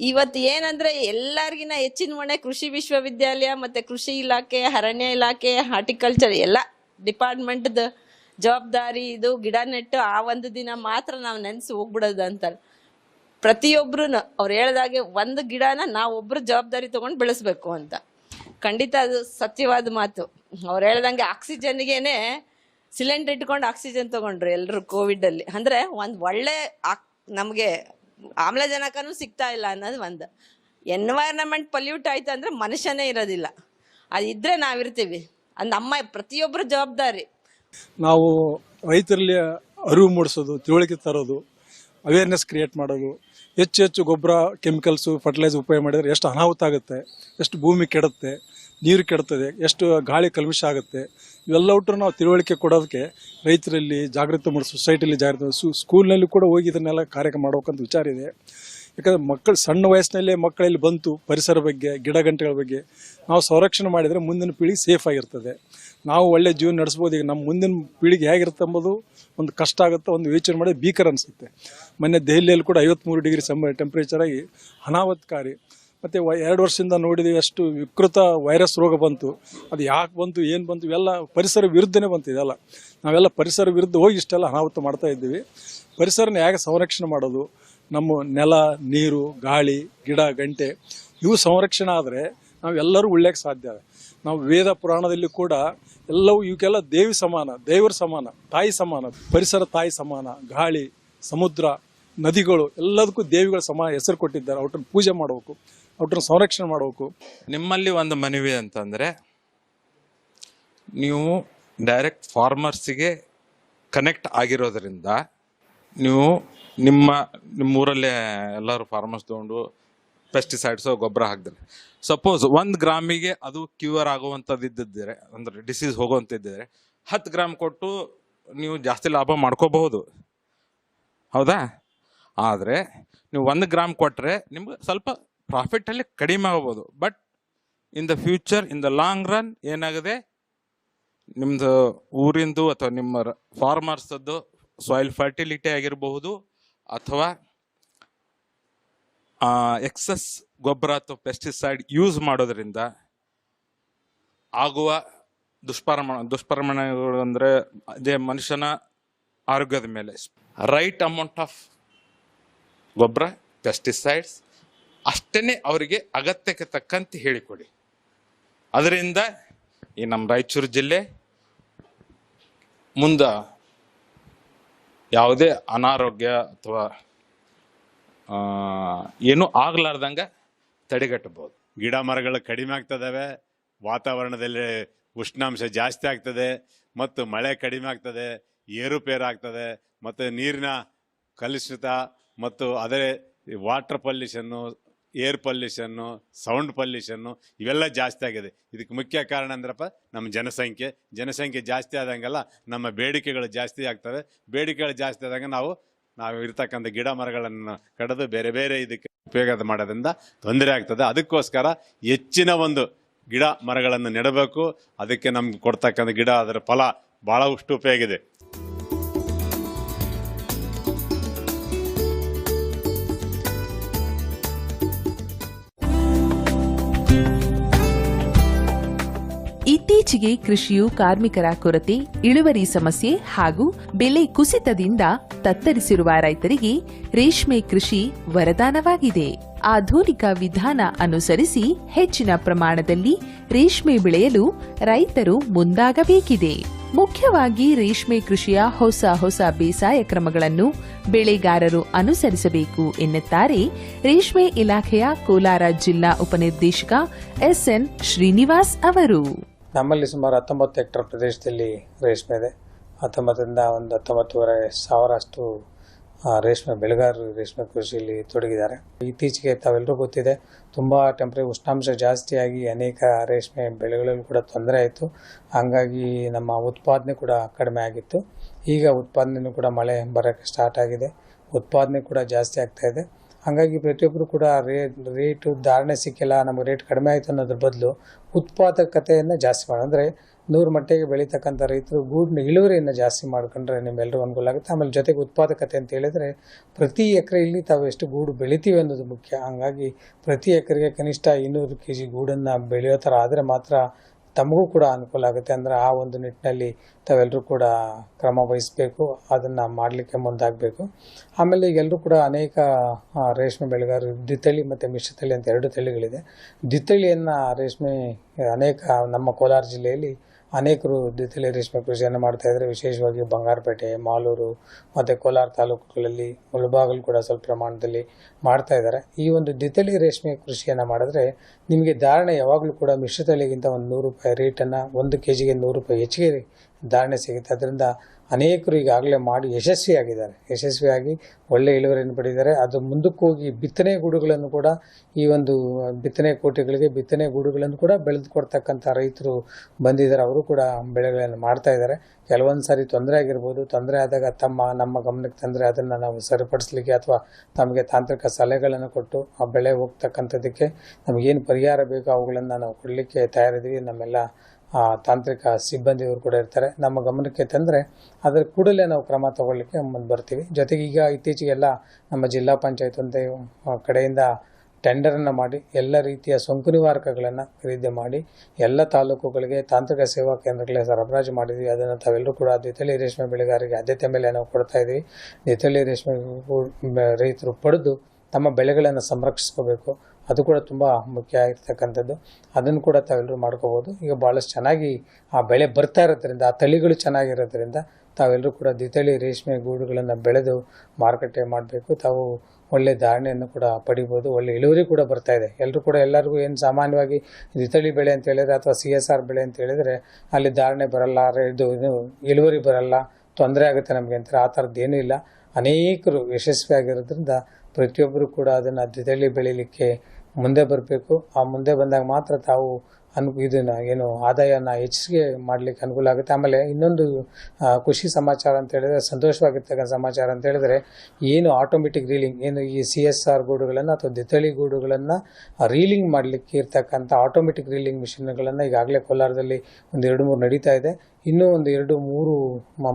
S7: ಇವತ್ತು ಏನಂದ್ರೆ ಎಲ್ಲರಿಗಿನ ಹೆಚ್ಚಿನ ಮನೆ ಕೃಷಿ ವಿಶ್ವವಿದ್ಯಾಲಯ ಮತ್ತೆ ಕೃಷಿ ಇಲಾಖೆ, ಅರಣ್ಯ ಇಲಾಖೆ ಹಾರ್ಟಿಕಲ್ಚರ್ ಎಲ್ಲ ಡಿಪಾರ್ಟ್ಮೆಂಟ್ದ ಜವಾಬ್ದಾರಿ ಇದು ಗಿಡ ನೆಟ್ಟು ಆ ಒಂದು ದಿನ ಮಾತ್ರ ನಾವು ನೆನೆಸಿ ಹೋಗ್ಬಿಡೋದು ಅಂತಾರೆ. ಪ್ರತಿಯೊಬ್ರು ಅವ್ರು ಹೇಳ್ದಾಗೆ ಒಂದು ಗಿಡನ ನಾವು ಒಬ್ರು ಜವಾಬ್ದಾರಿ ತಗೊಂಡು ಬೆಳೆಸ್ಬೇಕು ಅಂತ. ಖಂಡಿತ ಅದು ಸತ್ಯವಾದ ಮಾತು. ಅವ್ರು ಹೇಳ್ದಂಗೆ ಆಕ್ಸಿಜನ್ಗೇನೆ ಸಿಲಿಂಡರ್ ಇಟ್ಕೊಂಡು ಆಕ್ಸಿಜನ್ ತಗೊಂಡ್ರು ಎಲ್ಲರೂ ಕೋವಿಡಲ್ಲಿ ಅಂದರೆ ಒಂದು ಒಳ್ಳೆ ಆಕ್, ನಮಗೆ ಆಮ್ಲಜನಕನೂ ಸಿಗ್ತಾ ಇಲ್ಲ ಅನ್ನೋದು ಒಂದು. ಎನ್ವೈರ್ನಮೆಂಟ್ ಪಲ್ಯೂಟ್ ಆಯ್ತು ಅಂದರೆ ಮನುಷ್ಯನೇ ಇರೋದಿಲ್ಲ. ಅದಿದ್ರೆ ನಾವಿರ್ತೀವಿ. ಅದು ನಮ್ಮ ಪ್ರತಿಯೊಬ್ಬರ ಜವಾಬ್ದಾರಿ.
S8: ನಾವು ರೈತರಲ್ಲಿ ಅರಿವು ಮೂಡಿಸೋದು, ತಿಳುವಳಿಕೆ ತರೋದು ಅವೇರ್ನೆಸ್ ಕ್ರಿಯೇಟ್ ಮಾಡೋದು, ಹೆಚ್ಚು ಹೆಚ್ಚು ಗೊಬ್ಬರ ಕೆಮಿಕಲ್ಸು ಫರ್ಟಿಲೈಸರ್ ಉಪಯೋಗ ಮಾಡಿದರೆ ಎಷ್ಟು ಅನಾಹುತ ಆಗುತ್ತೆ, ಎಷ್ಟು ಭೂಮಿ ಕೆಡುತ್ತೆ ನೀರು ಕೆಡ್ತದೆ, ಎಷ್ಟು ಗಾಳಿ ಕಲ್ಮಿಷ ಆಗುತ್ತೆ ಇವೆಲ್ಲವಟ್ಟರು ನಾವು ತಿಳುವಳಿಕೆ ಕೊಡೋದಕ್ಕೆ ರೈತರಲ್ಲಿ ಜಾಗೃತಿ ಮೂಡಿಸ್ ಸೊಸೈಟಿಯಲ್ಲಿ ಜಾಗೃತಿ ಸು ಸ್ಕೂಲ್ನಲ್ಲಿ ಕೂಡ ಹೋಗಿ ಇದನ್ನೆಲ್ಲ ಕಾರ್ಯಕ್ರಮ ಮಾಡ್ಬೇಕಂತ ವಿಚಾರ ಇದೆ. ಯಾಕಂದರೆ ಮಕ್ಕಳು, ಸಣ್ಣ ವಯಸ್ಸಿನಲ್ಲೇ ಮಕ್ಕಳಲ್ಲಿ ಬಂತು ಪರಿಸರ ಬಗ್ಗೆ, ಗಿಡ ಗಂಟೆಗಳ ಬಗ್ಗೆ, ನಾವು ಸಂರಕ್ಷಣೆ ಮಾಡಿದರೆ ಮುಂದಿನ ಪೀಳಿಗೆ ಸೇಫ್ ಆಗಿರ್ತದೆ. ನಾವು ಒಳ್ಳೆ ಜೀವನ ನಡೆಸ್ಬೋದು, ಈಗ ನಮ್ಮ ಮುಂದಿನ ಪೀಳಿಗೆ ಹೇಗಿರುತ್ತೆ ಎಂಬುದು ಒಂದು ಕಷ್ಟ ಆಗುತ್ತೆ, ಒಂದು ಯೋಚನೆ ಮಾಡಿ ಭೀಕರ ಅನಿಸುತ್ತೆ. ಮೊನ್ನೆ ದೆಹಲಿಯಲ್ಲಿ ಕೂಡ ಐವತ್ತ್ಮೂರು ಡಿಗ್ರಿ ಸಮ ಟೆಂಪ್ರೇಚರಾಗಿ ಅನಾಹುತಕಾರಿ ಮತ್ತು ಎರಡು ವರ್ಷದಿಂದ ನೋಡಿದೀವಿ ಅಷ್ಟು ವಿಕೃತ ವೈರಸ್ ರೋಗ ಬಂತು. ಅದು ಯಾಕೆ ಬಂತು, ಏನು ಬಂತು, ಇವೆಲ್ಲ ಪರಿಸರ ವಿರುದ್ಧನೇ ಬಂತು ಇದೆಲ್ಲ. ನಾವೆಲ್ಲ ಪರಿಸರ ವಿರುದ್ಧ ಹೋಗಿ ಇಷ್ಟೆಲ್ಲ ಅನಾಹುತ ಮಾಡ್ತಾ ಇದ್ದೀವಿ. ಪರಿಸರನ ಹೇಗೆ ಸಂರಕ್ಷಣೆ ಮಾಡೋದು? ನಮ್ಮ ನೆಲ, ನೀರು, ಗಾಳಿ, ಗಿಡ, ಗಂಟೆ, ಇವು ಸಂರಕ್ಷಣೆ ಆದರೆ ನಾವೆಲ್ಲರೂ ಉಳಿಯಕ್ಕೆ ಸಾಧ್ಯ. ನಾವು ವೇದ ಪುರಾಣದಲ್ಲಿ ಕೂಡ ಎಲ್ಲವೂ ಇವಕ್ಕೆಲ್ಲ ದೇವಿ ಸಮಾನ, ದೇವರ ಸಮಾನ, ತಾಯಿ ಸಮಾನ, ಪರಿಸರ ತಾಯಿ ಸಮಾನ, ಗಾಳಿ, ಸಮುದ್ರ, ನದಿಗಳು ಎಲ್ಲದಕ್ಕೂ ದೇವಿಗಳ ಸಮಾನ ಹೆಸರು ಕೊಟ್ಟಿದ್ದಾರೆ. ಅವ್ರನ್ನ ಪೂಜೆ ಮಾಡಬೇಕು. ಅವ್ರನ್ನ ಸಂರಕ್ಷಣೆ ಮಾಡಬೇಕು.
S9: ನಿಮ್ಮಲ್ಲಿ ಒಂದು ಮನವಿ ಅಂತಂದರೆ, ನೀವು ಡೈರೆಕ್ಟ್ ಫಾರ್ಮರ್ಸಿಗೆ ಕನೆಕ್ಟ್ ಆಗಿರೋದರಿಂದ, ನೀವು ನಿಮ್ಮ ನಿಮ್ಮೂರಲ್ಲೇ ಎಲ್ಲರೂ ಫಾರ್ಮರ್ಸ್ ತೊಗೊಂಡು ಪೆಸ್ಟಿಸೈಡ್ಸು ಗೊಬ್ಬರ ಹಾಕಿದ್ರೆ. ಸಪೋಸ್ ಒಂದು ಗ್ರಾಮಿಗೆ ಅದು ಕ್ಯೂರ್ ಆಗುವಂಥದ್ದು ಇದ್ದಿದ್ದರೆ ಅಂದರೆ ಡಿಸೀಸ್ ಹೋಗುವಂಥದ್ದಿದ್ದರೆ ಹತ್ತು ಗ್ರಾಮ್ ಕೊಟ್ಟು ನೀವು ಜಾಸ್ತಿ ಲಾಭ ಮಾಡ್ಕೋಬಹುದು. ಹೌದಾ? ಆದರೆ, ನೀವು ಒಂದು ಗ್ರಾಮ್ ಕೊಟ್ಟರೆ ನಿಮ್ಗೆ ಸ್ವಲ್ಪ ಪ್ರಾಫಿಟಲ್ಲಿ ಕಡಿಮೆ ಆಗ್ಬೋದು. But in the future in the long run ಏನಾಗಿದೆ? ನಿಮ್ಮದು ಊರಿಂದು ಅಥವಾ ನಿಮ್ಮ ಫಾರ್ಮರ್ಸದ್ದು ಸಾಯಿಲ್ ಫರ್ಟಿಲಿಟಿ ಆಗಿರಬಹುದು ಅಥವಾ ಎಕ್ಸಸ್ ಗೊಬ್ಬರ ಅಥವಾ ಪೆಸ್ಟಿಸೈಡ್ ಯೂಸ್ ಮಾಡೋದ್ರಿಂದ ಆಗುವ ದುಷ್ಪರಿಮಾಣ ದುಷ್ಪರಿಮಾಣಗಳು ಅಂದರೆ ಅದೇ ಮನುಷ್ಯನ ಆರೋಗ್ಯದ ಮೇಲೆ. ರೈಟ್ ಅಮೌಂಟ್ ಆಫ್ ಗೊಬ್ಬರ ಪೆಸ್ಟಿಸೈಡ್ಸ್ ಅಷ್ಟೇ ಅವರಿಗೆ ಅಗತ್ಯಕ್ಕೆ ತಕ್ಕಂತೆ ಹೇಳಿಕೊಡಿ. ಅದರಿಂದ ಈ ನಮ್ಮ ರಾಯಚೂರು ಜಿಲ್ಲೆ ಮುಂದ ಯಾವುದೇ ಅನಾರೋಗ್ಯ ಅಥವಾ ಏನೂ ಆಗ್ಲಾರ್ದಂಗೆ ತಡೆಗಟ್ಟಬಹುದು.
S10: ಗಿಡ ಮರಗಳು ಕಡಿಮೆ ಆಗ್ತದವೆ, ವಾತಾವರಣದಲ್ಲಿ ಉಷ್ಣಾಂಶ ಜಾಸ್ತಿ ಆಗ್ತದೆ, ಮತ್ತು ಮಳೆ ಕಡಿಮೆ ಆಗ್ತದೆ ಏರುಪೇರು ಆಗ್ತದೆ, ಮತ್ತು ನೀರಿನ ಕಲುಷಿತ ಮತ್ತು ಅದೇ ವಾಟರ್ ಪೊಲ್ಯೂಷನ್ನು ಏರ್ ಪೊಲ್ಯೂಷನ್ನು, ಸೌಂಡ್ ಪಲ್ಯೂಷನ್ನು ಇವೆಲ್ಲ ಜಾಸ್ತಿ ಆಗಿದೆ. ಇದಕ್ಕೆ ಮುಖ್ಯ ಕಾರಣ ಅಂದ್ರಪ್ಪ, ನಮ್ಮ ಜನಸಂಖ್ಯೆ. ಜನಸಂಖ್ಯೆ ಜಾಸ್ತಿ ಆದಂಗೆಲ್ಲ ನಮ್ಮ ಬೇಡಿಕೆಗಳು ಜಾಸ್ತಿ ಆಗ್ತವೆ. ಬೇಡಿಕೆಗಳು ಜಾಸ್ತಿ ಆದಂಗೆ ನಾವು ನಾವು ಇರ್ತಕ್ಕಂಥ ಗಿಡ ಮರಗಳನ್ನು ಕಡಿದು ಬೇರೆ ಬೇರೆ ಇದಕ್ಕೆ ಉಪಯೋಗ ಮಾಡೋದ್ರಿಂದ ತೊಂದರೆ ಆಗ್ತದೆ. ಅದಕ್ಕೋಸ್ಕರ ಹೆಚ್ಚಿನ ಒಂದು ಗಿಡ ಮರಗಳನ್ನು ನೆಡಬೇಕು. ಅದಕ್ಕೆ ನಮ್ಗೆ ಕೊಡ್ತಕ್ಕಂಥ ಗಿಡ ಅದರ ಫಲ ಭಾಳ ಉಷ್ಟು ಉಪಯೋಗ ಇದೆ.
S1: ಇತ್ತೀಚೆಗೆ ಕೃಷಿಯು ಕಾರ್ಮಿಕರ ಕೊರತೆ, ಇಳುವರಿ ಸಮಸ್ಯೆ ಹಾಗೂ ಬೆಲೆ ಕುಸಿತದಿಂದ ತತ್ತರಿಸಿರುವ ರೈತರಿಗೆ ರೇಷ್ಮೆ ಕೃಷಿ ವರದಾನವಾಗಿದೆ. ಆಧುನಿಕ ವಿಧಾನ ಅನುಸರಿಸಿ ಹೆಚ್ಚಿನ ಪ್ರಮಾಣದಲ್ಲಿ ರೇಷ್ಮೆ ಬೆಳೆಯಲು ರೈತರು ಮುಂದಾಗಬೇಕಿದೆ. ಮುಖ್ಯವಾಗಿ ರೇಷ್ಮೆ ಕೃಷಿಯ ಹೊಸ ಹೊಸ ಬೇಸಾಯ ಕ್ರಮಗಳನ್ನು ಬೆಳೆಗಾರರು ಅನುಸರಿಸಬೇಕು ಎನ್ನುತ್ತಾರೆ ರೇಷ್ಮೆ ಇಲಾಖೆಯ ಕೋಲಾರ ಜಿಲ್ಲಾ ಉಪನಿರ್ದೇಶಕ ಎಸ್ಎನ್ ಶ್ರೀನಿವಾಸ್ ಅವರು.
S11: ನಮ್ಮಲ್ಲಿ ಸುಮಾರು ಹತ್ತೊಂಬತ್ತು ಹೆಕ್ಟರ್ ಪ್ರದೇಶದಲ್ಲಿ ರೇಷ್ಮೆ ಇದೆ. ಹತ್ತೊಂಬತ್ತರಿಂದ ಒಂದು ಹತ್ತೊಂಬತ್ತುವರೆ ಸಾವಿರಷ್ಟು ಅಷ್ಟು ರೇಷ್ಮೆ, ಬೆಳೆಗಾರರು ರೇಷ್ಮೆ ಕೃಷಿಯಲ್ಲಿ ತೊಡಗಿದ್ದಾರೆ. ಇತ್ತೀಚೆಗೆ ತಾವೆಲ್ಲರೂ ಗೊತ್ತಿದೆ, ತುಂಬ ಟೆಂಪ್ರೇ ಉಷ್ಣಾಂಶ ಜಾಸ್ತಿಯಾಗಿ ಅನೇಕ ರೇಷ್ಮೆ ಬೆಳೆಗಳಲ್ಲೂ ಕೂಡ ತೊಂದರೆ ಆಯಿತು. ಹಾಗಾಗಿ ನಮ್ಮ ಉತ್ಪಾದನೆ ಕೂಡ ಕಡಿಮೆ ಆಗಿತ್ತು. ಈಗ ಉತ್ಪಾದನೆಯೂ ಕೂಡ ಮಳೆ ಬರೋಕ್ಕೆ ಸ್ಟಾರ್ಟ್ ಆಗಿದೆ. ಉತ್ಪಾದನೆ ಕೂಡ ಜಾಸ್ತಿ ಆಗ್ತಾ ಇದೆ. ಹಾಗಾಗಿ ಪ್ರತಿಯೊಬ್ಬರು ಕೂಡ ರೇಟ್ ರೇಟು ಧಾರಣೆ ಸಿಕ್ಕಿಲ್ಲ, ನಮಗೆ ರೇಟ್ ಕಡಿಮೆ ಆಯಿತು ಅನ್ನೋದ್ರ ಬದಲು ಉತ್ಪಾದಕತೆಯನ್ನು ಜಾಸ್ತಿ ಮಾಡಿ. ಅಂದರೆ ನೂರು ಮಟ್ಟಿಗೆ ಬೆಳೀತಕ್ಕಂಥ ರೈತರು ಗೂಡಿನ ಇಳುವರಿಯನ್ನು ಜಾಸ್ತಿ ಮಾಡ್ಕೊಂಡ್ರೆ ನಿಮ್ಮೆಲ್ಲರೂ ಅನುಕೂಲ ಆಗುತ್ತೆ. ಆಮೇಲೆ ಜೊತೆಗೆ ಉತ್ಪಾದಕತೆ ಅಂತ ಹೇಳಿದರೆ ಪ್ರತಿ ಎಕರೆಯಲ್ಲಿ ತಾವು ಎಷ್ಟು ಗೂಡು ಬೆಳಿತೀವಿ ಅನ್ನೋದು ಮುಖ್ಯ. ಹಾಗಾಗಿ ಪ್ರತಿ ಎಕರೆಗೆ ಕನಿಷ್ಠ ಇನ್ನೂರು ಕೆ ಜಿ ಗೂಡನ್ನು ಬೆಳೆಯೋ ಥರ ಆದರೆ ಮಾತ್ರ ತಮಗೂ ಕೂಡ ಅನುಕೂಲ ಆಗುತ್ತೆ. ಅಂದರೆ ಆ ಒಂದು ನಿಟ್ಟಿನಲ್ಲಿ ತಾವೆಲ್ಲರೂ ಕೂಡ ಕ್ರಮ ವಹಿಸಬೇಕು, ಅದನ್ನು ಮಾಡಲಿಕ್ಕೆ ಮುಂದಾಗಬೇಕು. ಆಮೇಲೆ ಎಲ್ಲರೂ ಕೂಡ ಅನೇಕ ರೇಷ್ಮೆ ಬೆಳೆಗಾರರು ದಿತ್ತಳಿ ಮತ್ತು ಮಿಶ್ರತಳಿ ಅಂತ ಎರಡು ತಳಿಗಳಿದೆ. ದಿತ್ತಳಿಯನ್ನು ರೇಷ್ಮೆ ಅನೇಕ ನಮ್ಮ ಕೋಲಾರ ಜಿಲ್ಲೆಯಲ್ಲಿ ಅನೇಕರು ದ್ವಿತೀಯ ರೇಷ್ಮೆ ಕೃಷಿಯನ್ನು ಮಾಡ್ತಾ ಇದ್ದಾರೆ. ವಿಶೇಷವಾಗಿ ಬಂಗಾರಪೇಟೆ, ಮಾಲೂರು ಮತ್ತು ಕೋಲಾರ ತಾಲೂಕುಗಳಲ್ಲಿ ಮುಳಬಾಗಲು ಕೂಡ ಸ್ವಲ್ಪ ಪ್ರಮಾಣದಲ್ಲಿ ಮಾಡ್ತಾ ಇದ್ದಾರೆ. ಈ ಒಂದು ದ್ವಿತಳಿ ರೇಷ್ಮೆ ಕೃಷಿಯನ್ನು ಮಾಡಿದ್ರೆ ನಿಮಗೆ ಧಾರಣೆ ಯಾವಾಗಲೂ ಕೂಡ ಮಿಶ್ರತಳಿಗಿಂತ ಒಂದು ನೂರು ರೂಪಾಯಿ ರೇಟನ್ನು ಒಂದು ಕೆ ಜಿಗೆ ನೂರು ರೂಪಾಯಿ ಹೆಚ್ಚಿಗೆ ಧಾರಣೆ ಸಿಗುತ್ತೆ. ಅದರಿಂದ ಅನೇಕರು ಈಗಾಗಲೇ ಮಾಡಿ ಯಶಸ್ವಿಯಾಗಿದ್ದಾರೆ. ಯಶಸ್ವಿಯಾಗಿ ಒಳ್ಳೆ ಇಳುವರಿಯನ್ನು ಪಡೆದಿದ್ದಾರೆ. ಅದು ಮುಂದಕ್ಕೆ ಹೋಗಿ ಬಿತ್ತನೆ ಗೂಡುಗಳನ್ನು ಕೂಡ ಈ ಒಂದು ಬಿತ್ತನೆ ಕೋಟೆಗಳಿಗೆ ಬಿತ್ತನೆ ಗೂಡುಗಳನ್ನು ಕೂಡ ಬೆಳೆದು ಕೊಡ್ತಕ್ಕಂಥ ರೈತರು ಬಂದಿದ್ದಾರೆ. ಅವರು ಕೂಡ ಬೆಳೆಗಳನ್ನು ಮಾಡ್ತಾ ಇದ್ದಾರೆ. ಕೆಲವೊಂದು ಸಾರಿ ತೊಂದರೆ ಆಗಿರ್ಬೋದು. ತೊಂದರೆ ಆದಾಗ ತಮ್ಮ, ನಮ್ಮ ಗಮನಕ್ಕೆ ತಂದರೆ ಅದನ್ನು ನಾವು ಸರಿಪಡಿಸ್ಲಿಕ್ಕೆ ಅಥವಾ ತಮಗೆ ತಾಂತ್ರಿಕ ಸಲಹೆಗಳನ್ನು ಕೊಟ್ಟು ಆ ಬೆಳೆ ಹೋಗ್ತಕ್ಕಂಥದ್ದಕ್ಕೆ ನಮಗೇನು ಪರಿಹಾರ ಬೇಕೋ ಅವುಗಳನ್ನು ನಾವು ಕೊಡಲಿಕ್ಕೆ ತಯಾರಿದ್ದೀವಿ. ನಮ್ಮೆಲ್ಲ ತಾಂತ್ರಿಕ ಸಿಬ್ಬಂದಿಯವರು ಕೂಡ ಇರ್ತಾರೆ. ನಮ್ಮ ಗಮನಕ್ಕೆ ತಂದರೆ ಅದರ ಕೂಡಲೇ ನಾವು ಕ್ರಮ ತಗೊಳ್ಳಿಕ್ಕೆ ಮುಂದೆ ಬರ್ತೀವಿ. ಜೊತೆಗೆ ಈಗ ಇತ್ತೀಚೆಗೆಲ್ಲ ನಮ್ಮ ಜಿಲ್ಲಾ ಪಂಚಾಯತ್ ಒಂದು ಕಡೆಯಿಂದ ಟೆಂಡರನ್ನು ಮಾಡಿ, ಎಲ್ಲ ರೀತಿಯ ಸೋಂಕು ನಿವಾರಕಗಳನ್ನು ಖರೀದಿ ಮಾಡಿ, ಎಲ್ಲ ತಾಲೂಕುಗಳಿಗೆ ತಾಂತ್ರಿಕ ಸೇವಾ ಕೇಂದ್ರಗಳಿಗೆ ಸರಬರಾಜು ಮಾಡಿದ್ವಿ. ಅದನ್ನು ತಾವೆಲ್ಲರೂ ಕೂಡ ದ್ವಿತಳಿ ರೇಷ್ಮೆ ಬೆಳೆಗಾರರಿಗೆ ಆದ್ಯತೆ ಮೇಲೆ ನಾವು ಕೊಡ್ತಾ ಇದ್ದೀವಿ ದ್ವಿತಳಿ ರೇಷ್ಮೆ ರೈತರು ಪಡೆದು ತಮ್ಮ ಬೆಳೆಗಳನ್ನು ಸಂರಕ್ಷಿಸ್ಕೋಬೇಕು. ಅದು ಕೂಡ ತುಂಬ ಮುಖ್ಯ ಆಗಿರ್ತಕ್ಕಂಥದ್ದು. ಅದನ್ನು ಕೂಡ ತಾವೆಲ್ಲರೂ ಮಾಡ್ಕೋಬೋದು. ಈಗ ಭಾಳಷ್ಟು ಚೆನ್ನಾಗಿ ಆ ಬೆಳೆ ಬರ್ತಾ ಇರೋದ್ರಿಂದ, ಆ ತಳಿಗಳು ಚೆನ್ನಾಗಿರೋದ್ರಿಂದ ತಾವೆಲ್ಲರೂ ಕೂಡ ದ್ವಿತಳಿ ರೇಷ್ಮೆ ಗೂಡುಗಳನ್ನು ಬೆಳೆದು ಮಾರುಕಟ್ಟೆ ಮಾಡಬೇಕು. ತಾವು ಒಳ್ಳೆ ಧಾರಣೆಯನ್ನು ಕೂಡ ಪಡಿಬೋದು. ಒಳ್ಳೆ ಇಳುವರಿ ಕೂಡ ಬರ್ತಾ ಇದೆ. ಎಲ್ಲರೂ ಕೂಡ ಎಲ್ಲರಿಗೂ ಏನು ಸಾಮಾನ್ಯವಾಗಿ ದ್ವಿತಳಿ ಬೆಳೆ ಅಂತ ಹೇಳಿದರೆ ಅಥವಾ ಸಿ ಎಸ್ ಆರ್ ಬೆಳೆ ಅಂತ ಹೇಳಿದರೆ ಅಲ್ಲಿ ಧಾರಣೆ ಬರಲ್ಲ ಇದು ಇಳುವರಿ ಬರಲ್ಲ, ತೊಂದರೆ ಆಗುತ್ತೆ ನಮಗೆ ಅಂತಾರೆ ಆ ಥರದ್ದು ಏನೂ ಇಲ್ಲ. ಅನೇಕರು ಯಶಸ್ವಿಯಾಗಿರೋದ್ರಿಂದ ಪ್ರತಿಯೊಬ್ಬರು ಕೂಡ ಅದನ್ನು ದ್ವಿತಳಿ ಬೆಳೀಲಿಕ್ಕೆ ಮುಂದೆ ಬರಬೇಕು. ಆ ಮುಂದೆ ಬಂದಾಗ ಮಾತ್ರ ತಾವು ಅನು, ಇದನ್ನ ಏನು ಆದಾಯನ ಹೆಚ್ಚಿಗೆ ಮಾಡಲಿಕ್ಕೆ ಅನುಕೂಲ ಆಗುತ್ತೆ. ಆಮೇಲೆ ಇನ್ನೊಂದು ಖುಷಿ ಸಮಾಚಾರ ಅಂತ ಹೇಳಿದ್ರೆ, ಸಂತೋಷವಾಗಿರ್ತಕ್ಕಂಥ ಸಮಾಚಾರ ಅಂತ ಹೇಳಿದ್ರೆ, ಏನು ಆಟೋಮೆಟಿಕ್ ರೀಲಿಂಗ್ ಏನು ಈ ಸಿ ಎಸ್ ಆರ್ ಗೂಡುಗಳನ್ನು ಅಥವಾ ದಿತ್ತಳಿ ಗೂಡುಗಳನ್ನು ರೀಲಿಂಗ್ ಮಾಡಲಿಕ್ಕೆ ಇರ್ತಕ್ಕಂಥ ಆಟೋಮೆಟಿಕ್ ರೀಲಿಂಗ್ ಮಿಷಿನ್ಗಳನ್ನು ಈಗಾಗಲೇ ಕೋಲಾರದಲ್ಲಿ ಒಂದು ಎರಡು ಮೂರು ನಡೀತಾ ಇದೆ. ಇನ್ನೂ ಒಂದು ಎರಡು ಮೂರು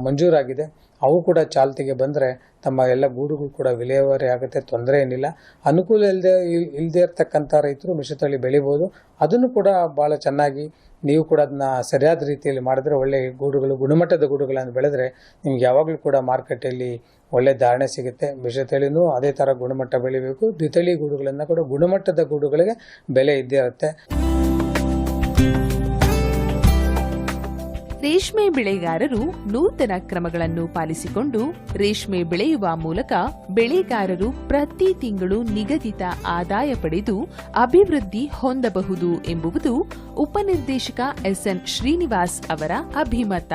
S11: ಮಂಜೂರಾಗಿದೆ. ಅವು ಕೂಡ ಚಾಲ್ತಿಗೆ ಬಂದರೆ ತಮ್ಮ ಎಲ್ಲ ಗೂಡುಗಳು ಕೂಡ ವಿಲೇವಾರಿ ಆಗುತ್ತೆ, ತೊಂದರೆ ಏನಿಲ್ಲ. ಅನುಕೂಲ ಇಲ್ಲದೆ ಇಲ್ಲದೆ ಇರ್ತಕ್ಕಂಥ ರೈತರು ಮಿಶ್ರತಳಿ ಬೆಳಿಬೋದು. ಅದನ್ನು ಕೂಡ ಭಾಳ ಚೆನ್ನಾಗಿ ನೀವು ಕೂಡ ಅದನ್ನ ಸರಿಯಾದ ರೀತಿಯಲ್ಲಿ ಮಾಡಿದ್ರೆ ಒಳ್ಳೆ ಗೂಡುಗಳು, ಗುಣಮಟ್ಟದ ಗೂಡುಗಳನ್ನು ಬೆಳೆದ್ರೆ ನಿಮ್ಗೆ ಯಾವಾಗಲೂ ಕೂಡ ಮಾರುಕಟ್ಟೆಯಲ್ಲಿ ಒಳ್ಳೆ ಧಾರಣೆ ಸಿಗುತ್ತೆ. ಮಿಶ್ರತಳಿನೂ ಅದೇ ಥರ ಗುಣಮಟ್ಟ ಬೆಳಿಬೇಕು. ದ್ವಿತಳಿ ಗೂಡುಗಳನ್ನು ಕೂಡ ಗುಣಮಟ್ಟದ ಗೂಡುಗಳಿಗೆ ಬೆಲೆ ಇದ್ದೇ ಇರುತ್ತೆ.
S1: ರೇಷ್ಮೆ ಬೆಳೆಗಾರರು ನೂತನ ಕ್ರಮಗಳನ್ನು ಪಾಲಿಸಿಕೊಂಡು ರೇಷ್ಮೆ ಬೆಳೆಯುವ ಮೂಲಕ ಬೆಳೆಗಾರರು ಪ್ರತಿ ತಿಂಗಳು ನಿಗದಿತ ಆದಾಯ ಪಡೆದು ಅಭಿವೃದ್ಧಿ ಹೊಂದಬಹುದು ಎಂಬುದು ಉಪನಿರ್ದೇಶಕ ಎಸ್ಎನ್ ಶ್ರೀನಿವಾಸ್ ಅವರ ಅಭಿಮತ.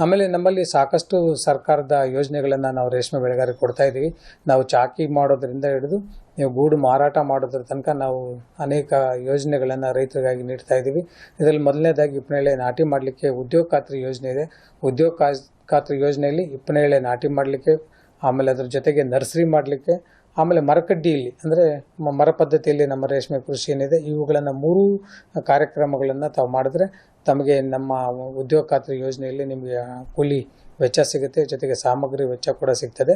S11: ಆಮೇಲೆ ನಮ್ಮಲ್ಲಿ ಸಾಕಷ್ಟು ಸರ್ಕಾರದ ಯೋಜನೆಗಳನ್ನು ನಾವು ರೇಷ್ಮೆ ಬೆಳೆಗಾರರಿಗೆ ಕೊಡ್ತಾ ಇದ್ದೀವಿ. ನಾವು ಚಾಕಿ ಮಾಡೋದ್ರಿಂದ ಹಿಡಿದು ಗೂಡು ಮಾರಾಟ ಮಾಡೋದ್ರ ತನಕ ನಾವು ಅನೇಕ ಯೋಜನೆಗಳನ್ನು ರೈತರಿಗಾಗಿ ನೀಡ್ತಾ ಇದ್ದೀವಿ. ಇದರಲ್ಲಿ ಮೊದಲನೇದಾಗಿ ಇಪ್ಪನೇಳೆ ನಾಟಿ ಮಾಡಲಿಕ್ಕೆ ಉದ್ಯೋಗ ಖಾತ್ರಿ ಯೋಜನೆ ಇದೆ. ಉದ್ಯೋಗ ಖಾತ್ರಿ ಯೋಜನೆಯಲ್ಲಿ ಇಪ್ಪನೇಳೆ ನಾಟಿ ಮಾಡಲಿಕ್ಕೆ, ಆಮೇಲೆ ಅದ್ರ ಜೊತೆಗೆ ನರ್ಸರಿ ಮಾಡಲಿಕ್ಕೆ, ಆಮೇಲೆ ಮರಕಡ್ಡಿಯಲ್ಲಿ, ಅಂದರೆ ಮರ ಪದ್ಧತಿಯಲ್ಲಿ ನಮ್ಮ ರೇಷ್ಮೆ ಕೃಷಿ ಏನಿದೆ, ಇವುಗಳನ್ನು ಮೂರು ಕಾರ್ಯಕ್ರಮಗಳನ್ನು ತಾವು ಮಾಡಿದ್ರೆ ತಮಗೆ ನಮ್ಮ ಉದ್ಯೋಗ ಖಾತ್ರಿ ಯೋಜನೆಯಲ್ಲಿ ನಿಮಗೆ ಕೂಲಿ ವೆಚ್ಚ ಸಿಗುತ್ತೆ, ಜೊತೆಗೆ ಸಾಮಗ್ರಿ ವೆಚ್ಚ ಕೂಡ ಸಿಗ್ತದೆ.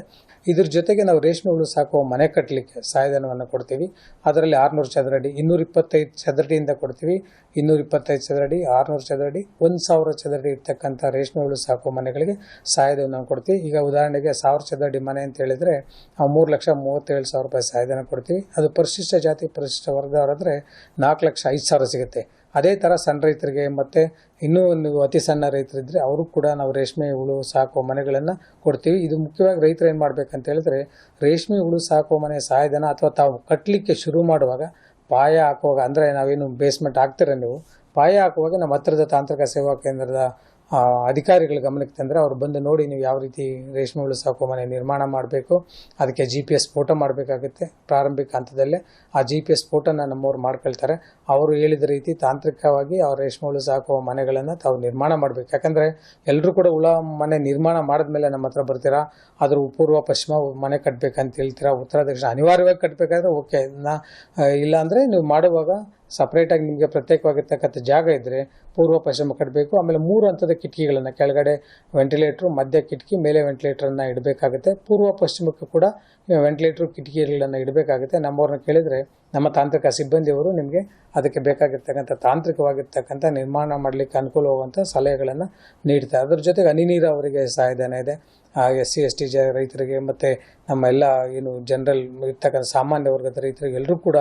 S11: ಇದ್ರ ಜೊತೆಗೆ ನಾವು ರೇಷ್ಮೆ ಹುಳು ಸಾಕುವ ಮನೆ ಕಟ್ಟಲಿಕ್ಕೆ ಸಹಾಯಧನವನ್ನು ಕೊಡ್ತೀವಿ. ಅದರಲ್ಲಿ ಆರುನೂರು ಚದರಡಿ ಇನ್ನೂರ ಇಪ್ಪತ್ತೈದು ಚದರಡಿಯಿಂದ ಕೊಡ್ತೀವಿ. ಇನ್ನೂರ ಇಪ್ಪತ್ತೈದು ಚದರಡಿ, ಆರುನೂರು ಚದರಡಿ, ಒಂದು ಸಾವಿರ ಚದರಡಿ ಇರ್ತಕ್ಕಂಥ ರೇಷ್ಮೆ ಹುಳು ಸಾಕುವ ಮನೆಗಳಿಗೆ ಸಹಾಯಧನ ಕೊಡ್ತೀವಿ. ಈಗ ಉದಾಹರಣೆಗೆ ಸಾವಿರ ಚದರಡಿ ಮನೆ ಅಂತ ಹೇಳಿದರೆ, ನಾವು ಮೂರು ಲಕ್ಷ ಮೂವತ್ತೇಳು ಸಾವಿರ ರೂಪಾಯಿ ಸಹಾಯಧನ ಕೊಡ್ತೀವಿ. ಅದು ಪರಿಶಿಷ್ಟ ಜಾತಿ, ಪರಿಶಿಷ್ಟ ವರ್ಗದವರಾದರೆ ನಾಲ್ಕು ಲಕ್ಷ ಐದು ಸಾವಿರ ಸಿಗುತ್ತೆ. ಅದೇ ಥರ ಸಣ್ಣ ರೈತರಿಗೆ ಮತ್ತು ಇನ್ನೂ ನೀವು ಅತಿ ಸಣ್ಣ ರೈತರಿದ್ದರೆ ಅವರು ಕೂಡ ನಾವು ರೇಷ್ಮೆ ಹುಳು ಸಾಕುವ ಮನೆಗಳನ್ನು ಕೊಡ್ತೀವಿ. ಇದು ಮುಖ್ಯವಾಗಿ ರೈತರು ಏನು ಮಾಡಬೇಕಂತ ಹೇಳಿದ್ರೆ ರೇಷ್ಮೆ ಹುಳು ಸಾಕುವ ಮನೆ ಸಹಾಯಧನ ಅಥವಾ ತಾವು ಕಟ್ಟಲಿಕ್ಕೆ ಶುರು ಮಾಡುವಾಗ ಪಾಯ ಹಾಕುವಾಗ ಅಂದರೆ ನಾವೇನು ಬೇಸ್ಮೆಂಟ್ ಹಾಕ್ತೀರ ನೀವು? ಪಾಯ ಹಾಕುವಾಗ ನಮ್ಮ ಹತ್ತಿರದ ತಾಂತ್ರಿಕ ಸೇವಾ ಕೇಂದ್ರದ ಅಧಿಕಾರಿಗಳ ಗಮನಕ್ಕೆ ತಂದರೆ ಅವ್ರು ಬಂದು ನೋಡಿ ನೀವು ಯಾವ ರೀತಿ ರೇಷ್ಮೆ ಹುಳು ಸಾಕೋ ಮನೆ ನಿರ್ಮಾಣ ಮಾಡಬೇಕು, ಅದಕ್ಕೆ ಜಿ ಪಿ ಎಸ್ ಫೋಟೋ ಮಾಡಬೇಕಾಗುತ್ತೆ ಪ್ರಾರಂಭಿಕ ಹಂತದಲ್ಲೇ. ಆ ಜಿ ಪಿ ಎಸ್ ಫೋಟೋನ ನಮ್ಮವ್ರು ಮಾಡ್ಕೊಳ್ತಾರೆ. ಅವರು ಹೇಳಿದ ರೀತಿ ತಾಂತ್ರಿಕವಾಗಿ ಅವ್ರ ರೇಷ್ಮೆ ಹುಳು ಸಾಕುವ ಮನೆಗಳನ್ನು ತಾವು ನಿರ್ಮಾಣ ಮಾಡಬೇಕು. ಯಾಕಂದರೆ ಎಲ್ಲರೂ ಕೂಡ ಹುಳ ಮನೆ ನಿರ್ಮಾಣ ಮಾಡಿದ್ಮೇಲೆ ನಮ್ಮ ಹತ್ರ ಬರ್ತೀರಾ, ಅದ್ರ ಪೂರ್ವ ಪಶ್ಚಿಮ ಮನೆ ಕಟ್ಟಬೇಕಂತ ಹೇಳ್ತೀರಾ, ಉತ್ತರ ದಕ್ಷಿಣ ಅನಿವಾರ್ಯವಾಗಿ ಕಟ್ಟಬೇಕಾದ್ರೆ ಓಕೆ. ನಾ ಇಲ್ಲ ಅಂದರೆ ನೀವು ಮಾಡುವಾಗ ಸಪ್ರೇಟಾಗಿ ನಿಮಗೆ ಪ್ರತ್ಯೇಕವಾಗಿರ್ತಕ್ಕಂಥ ಜಾಗ ಇದ್ದರೆ ಪೂರ್ವ ಪಶ್ಚಿಮ ಕಟ್ಟಬೇಕು, ಆಮೇಲೆ ಮೂರು ಹಂತದ ಕಿಟಕಿಗಳನ್ನು, ಕೆಳಗಡೆ ವೆಂಟಿಲೇಟ್ರು ಮಧ್ಯ ಕಿಟಕಿ, ಮೇಲೆ ವೆಂಟಿಲೇಟ್ರನ್ನು ಇಡಬೇಕಾಗುತ್ತೆ. ಪೂರ್ವ ಪಶ್ಚಿಮಕ್ಕೆ ಕೂಡ ವೆಂಟಿಲೇಟ್ರು ಕಿಟಕಿಗಳನ್ನು ಇಡಬೇಕಾಗುತ್ತೆ. ನಮ್ಮವ್ರನ್ನ ಕೇಳಿದರೆ ನಮ್ಮ ತಾಂತ್ರಿಕ ಸಿಬ್ಬಂದಿಯವರು ನಿಮಗೆ ಅದಕ್ಕೆ ಬೇಕಾಗಿರ್ತಕ್ಕಂಥ ತಾಂತ್ರಿಕವಾಗಿರ್ತಕ್ಕಂಥ ನಿರ್ಮಾಣ ಮಾಡಲಿಕ್ಕೆ ಅನುಕೂಲವಾಗುವಂಥ ಸಲಹೆಗಳನ್ನು ನೀಡ್ತಾರೆ. ಅದರ ಜೊತೆಗೆ ಹನಿ ನೀರಾವರಿಗೆ ಸಹಾಯಧನ ಇದೆ. ಎಸ್ ಸಿ ಎಸ್ ಟಿ ಜ ರೈತರಿಗೆ ಮತ್ತು ನಮ್ಮ ಎಲ್ಲ ಏನು ಜನರಲ್ ಇರ್ತಕ್ಕಂಥ ಸಾಮಾನ್ಯ ವರ್ಗದ ರೈತರಿಗೆ ಎಲ್ಲರೂ ಕೂಡ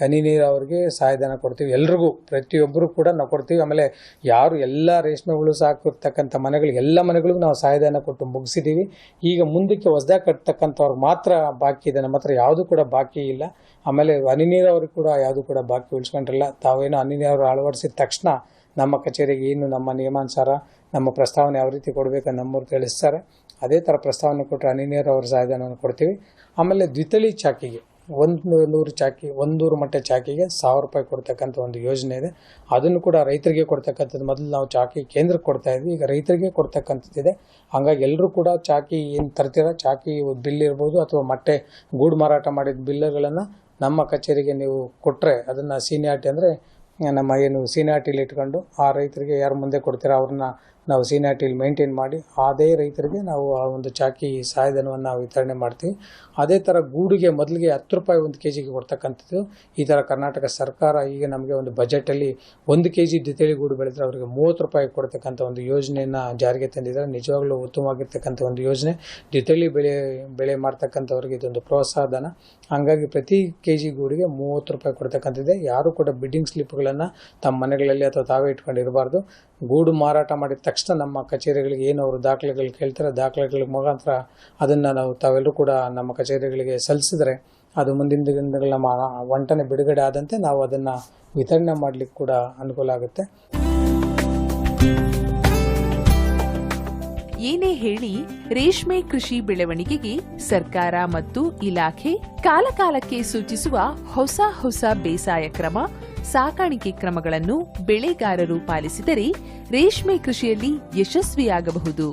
S11: ಹನಿ ನೀರಾವರಿಗೆ ಸಹಾಯಧನ ಕೊಡ್ತೀವಿ. ಎಲ್ರಿಗೂ ಪ್ರತಿಯೊಬ್ಬರು ಕೂಡ ನಾವು ಕೊಡ್ತೀವಿ. ಆಮೇಲೆ ಯಾರು ಎಲ್ಲ ರೇಷ್ಮೆಗಳು ಸಾಕಿರ್ತಕ್ಕಂಥ ಮನೆಗಳು, ಎಲ್ಲ ಮನೆಗಳಿಗೂ ನಾವು ಸಹಾಯಧನ ಕೊಟ್ಟು ಮುಗಿಸಿದ್ದೀವಿ ಈಗ ಮುಂದಕ್ಕೆ ಹೊಸದಾಗಿ ಕಟ್ತಕ್ಕಂಥವ್ರಿಗೆ ಮಾತ್ರ ಬಾಕಿ ಇದೆ. ನಮ್ಮ ಹತ್ರ ಯಾವುದು ಕೂಡ ಬಾಕಿ ಇಲ್ಲ. ಆಮೇಲೆ ಹನಿ ನೀರಾವರಿ ಕೂಡ ಯಾವುದು ಕೂಡ ಬಾಕಿ ಉಳಿಸ್ಕೊಂಡಿರಲ್ಲ ತಾವೇನು ಹನಿ ನೀರಾವರಿ ಅಳವಡಿಸಿದ ತಕ್ಷಣ ನಮ್ಮ ಕಚೇರಿಗೆ ಏನು ನಮ್ಮ ನಿಯಮಾನುಸಾರ ನಮ್ಮ ಪ್ರಸ್ತಾವನೆ ಯಾವ ರೀತಿ ಕೊಡಬೇಕು ನಮ್ಮವ್ರು ತಿಳಿಸ್ತಾರೆ. ಅದೇ ಥರ ಪ್ರಸ್ತಾವನೆ ಕೊಟ್ಟರೆ ಹನಿ ನೀರಾವರಿ ಸಹಾಯಧನವನ್ನು ಕೊಡ್ತೀವಿ. ಆಮೇಲೆ ದ್ವಿತಳಿ ಚಾಕಿಗೆ, ಒಂದು ನೂರು ಚಾಕಿ ಒಂದೂರು ಮಟ್ಟ ಚಾಕಿಗೆ ಸಾವಿರ ರೂಪಾಯಿ ಕೊಡ್ತಕ್ಕಂಥ ಒಂದು ಯೋಜನೆ ಇದೆ. ಅದನ್ನು ಕೂಡ ರೈತರಿಗೆ ಕೊಡ್ತಕ್ಕಂಥದ್ದು ಮೊದಲು ನಾವು ಚಾಕಿ ಕೇಂದ್ರಕ್ಕೆ ಕೊಡ್ತಾ ಇದ್ವಿ, ಈಗ ರೈತರಿಗೆ ಕೊಡ್ತಕ್ಕಂಥದ್ದಿದೆ ಹಂಗಾಗಿ ಎಲ್ಲರೂ ಕೂಡ ಚಾಕಿ ಏನು ತರ್ತೀರ, ಚಾಕಿ ಬಿಲ್ ಇರ್ಬೋದು ಅಥವಾ ಮೊಟ್ಟೆ ಗೂಡು ಮಾರಾಟ ಮಾಡಿದ ಬಿಲ್ಲುಗಳನ್ನು ನಮ್ಮ ಕಚೇರಿಗೆ ನೀವು ಕೊಟ್ಟರೆ ಅದನ್ನು ಸೀನಿಯಾರ್ಟಿ ಅಂದರೆ ನಮ್ಮ ಏನು ಸೀನಿಯಾರ್ಟಿಲಿ ಇಟ್ಕೊಂಡು ಆ ರೈತರಿಗೆ ಯಾರು ಮುಂದೆ ಕೊಡ್ತೀರಾ, ಅವ್ರನ್ನ ನಾವು ಸೀನಿಯಾರಿಟಿಲಿ ಮೇಂಟೈನ್ ಮಾಡಿ, ಅದೇ ರೈತರಿಗೆ ನಾವು ಆ ಒಂದು ಚಾಕಿ ಸಹಾಯಧನವನ್ನು ನಾವು ವಿತರಣೆ ಮಾಡ್ತೀವಿ. ಅದೇ ಥರ ಗೂಡಿಗೆ ಮೊದಲಿಗೆ ಹತ್ತು ರೂಪಾಯಿ ಒಂದು ಕೆ ಜಿಗೆ ಕೊಡ್ತಕ್ಕಂಥದ್ದು. ಈ ಥರ ಕರ್ನಾಟಕ ಸರ್ಕಾರ ಈಗ ನಮಗೆ ಒಂದು ಬಜೆಟಲ್ಲಿ ಒಂದು ಕೆ ಜಿ ದ್ವಿತೀಯ ಗೂಡು ಬೆಳೆದ್ರೆ ಅವರಿಗೆ ಮೂವತ್ತು ರೂಪಾಯಿ ಕೊಡ್ತಕ್ಕಂಥ ಒಂದು ಯೋಜನೆಯನ್ನು ಜಾರಿಗೆ ತಂದಿದ್ದಾರೆ. ನಿಜವಾಗ್ಲೂ ಉತ್ತಮವಾಗಿರ್ತಕ್ಕಂಥ ಒಂದು ಯೋಜನೆ. ದ್ವಿತೀಯ ಬೆಳೆ ಬೆಳೆ ಮಾಡ್ತಕ್ಕಂಥವ್ರಿಗೆ ಇದೊಂದು ಪ್ರೋತ್ಸಾಹ ಧನ ಹಂಗಾಗಿ ಪ್ರತಿ ಕೆ ಜಿ ಗೂಡಿಗೆ ಮೂವತ್ತು ರೂಪಾಯಿ ಕೊಡ್ತಕ್ಕಂಥದ್ದೇ. ಯಾರು ಕೂಡ ಬಿಡ್ಡಿಂಗ್ ಸ್ಲಿಪ್ಗಳನ್ನು ತಮ್ಮ ಮನೆಗಳಲ್ಲಿ ಅಥವಾ ತಾವೇ ಇಟ್ಕೊಂಡಿರಬಾರ್ದು. ಗೂಡು ಮಾರಾಟ ಮಾಡಿದ ತಕ್ಷಣ ನಮ್ಮ ಕಚೇರಿಗಳಿಗೆ ಏನು ಅವರು ದಾಖಲೆಗಳು ಕೇಳ್ತಾರೆ ದಾಖಲೆಗಳ ಮುಖಾಂತರ ಅದನ್ನು ನಾವು ತಾವೆಲ್ಲರೂ ಕೂಡ ನಮ್ಮ ಕಚೇರಿಗಳಿಗೆ ಸಲ್ಲಿಸಿದರೆ ಅದು ಮುಂದಿನ ದಿನಗಳಲ್ಲಿ ನಮ್ಮ ಒಂಟನೆ ಬಿಡುಗಡೆ ಆದಂತೆ ನಾವು ಅದನ್ನು ವಿತರಣೆ ಮಾಡಲಿಕ್ಕೆ ಕೂಡ ಅನುಕೂಲ ಆಗುತ್ತೆ.
S1: ಏನೇ ಹೇಳಿ ರೇಷ್ಮೆ ಕೃಷಿ ಬೆಳವಣಿಗೆಗೆ ಸರ್ಕಾರ ಮತ್ತು ಇಲಾಖೆ ಕಾಲಕಾಲಕ್ಕೆ ಸೂಚಿಸುವ ಹೊಸ ಹೊಸ ಬೇಸಾಯ ಕ್ರಮ ಸಾಕಾಣಿಕೆ ಕ್ರಮಗಳನ್ನು ಬೆಳೆಗಾರರು ಪಾಲಿಸಿದರೆ ರೇಷ್ಮೆ ಕೃಷಿಯಲ್ಲಿ ಯಶಸ್ವಿಯಾಗಬಹುದು.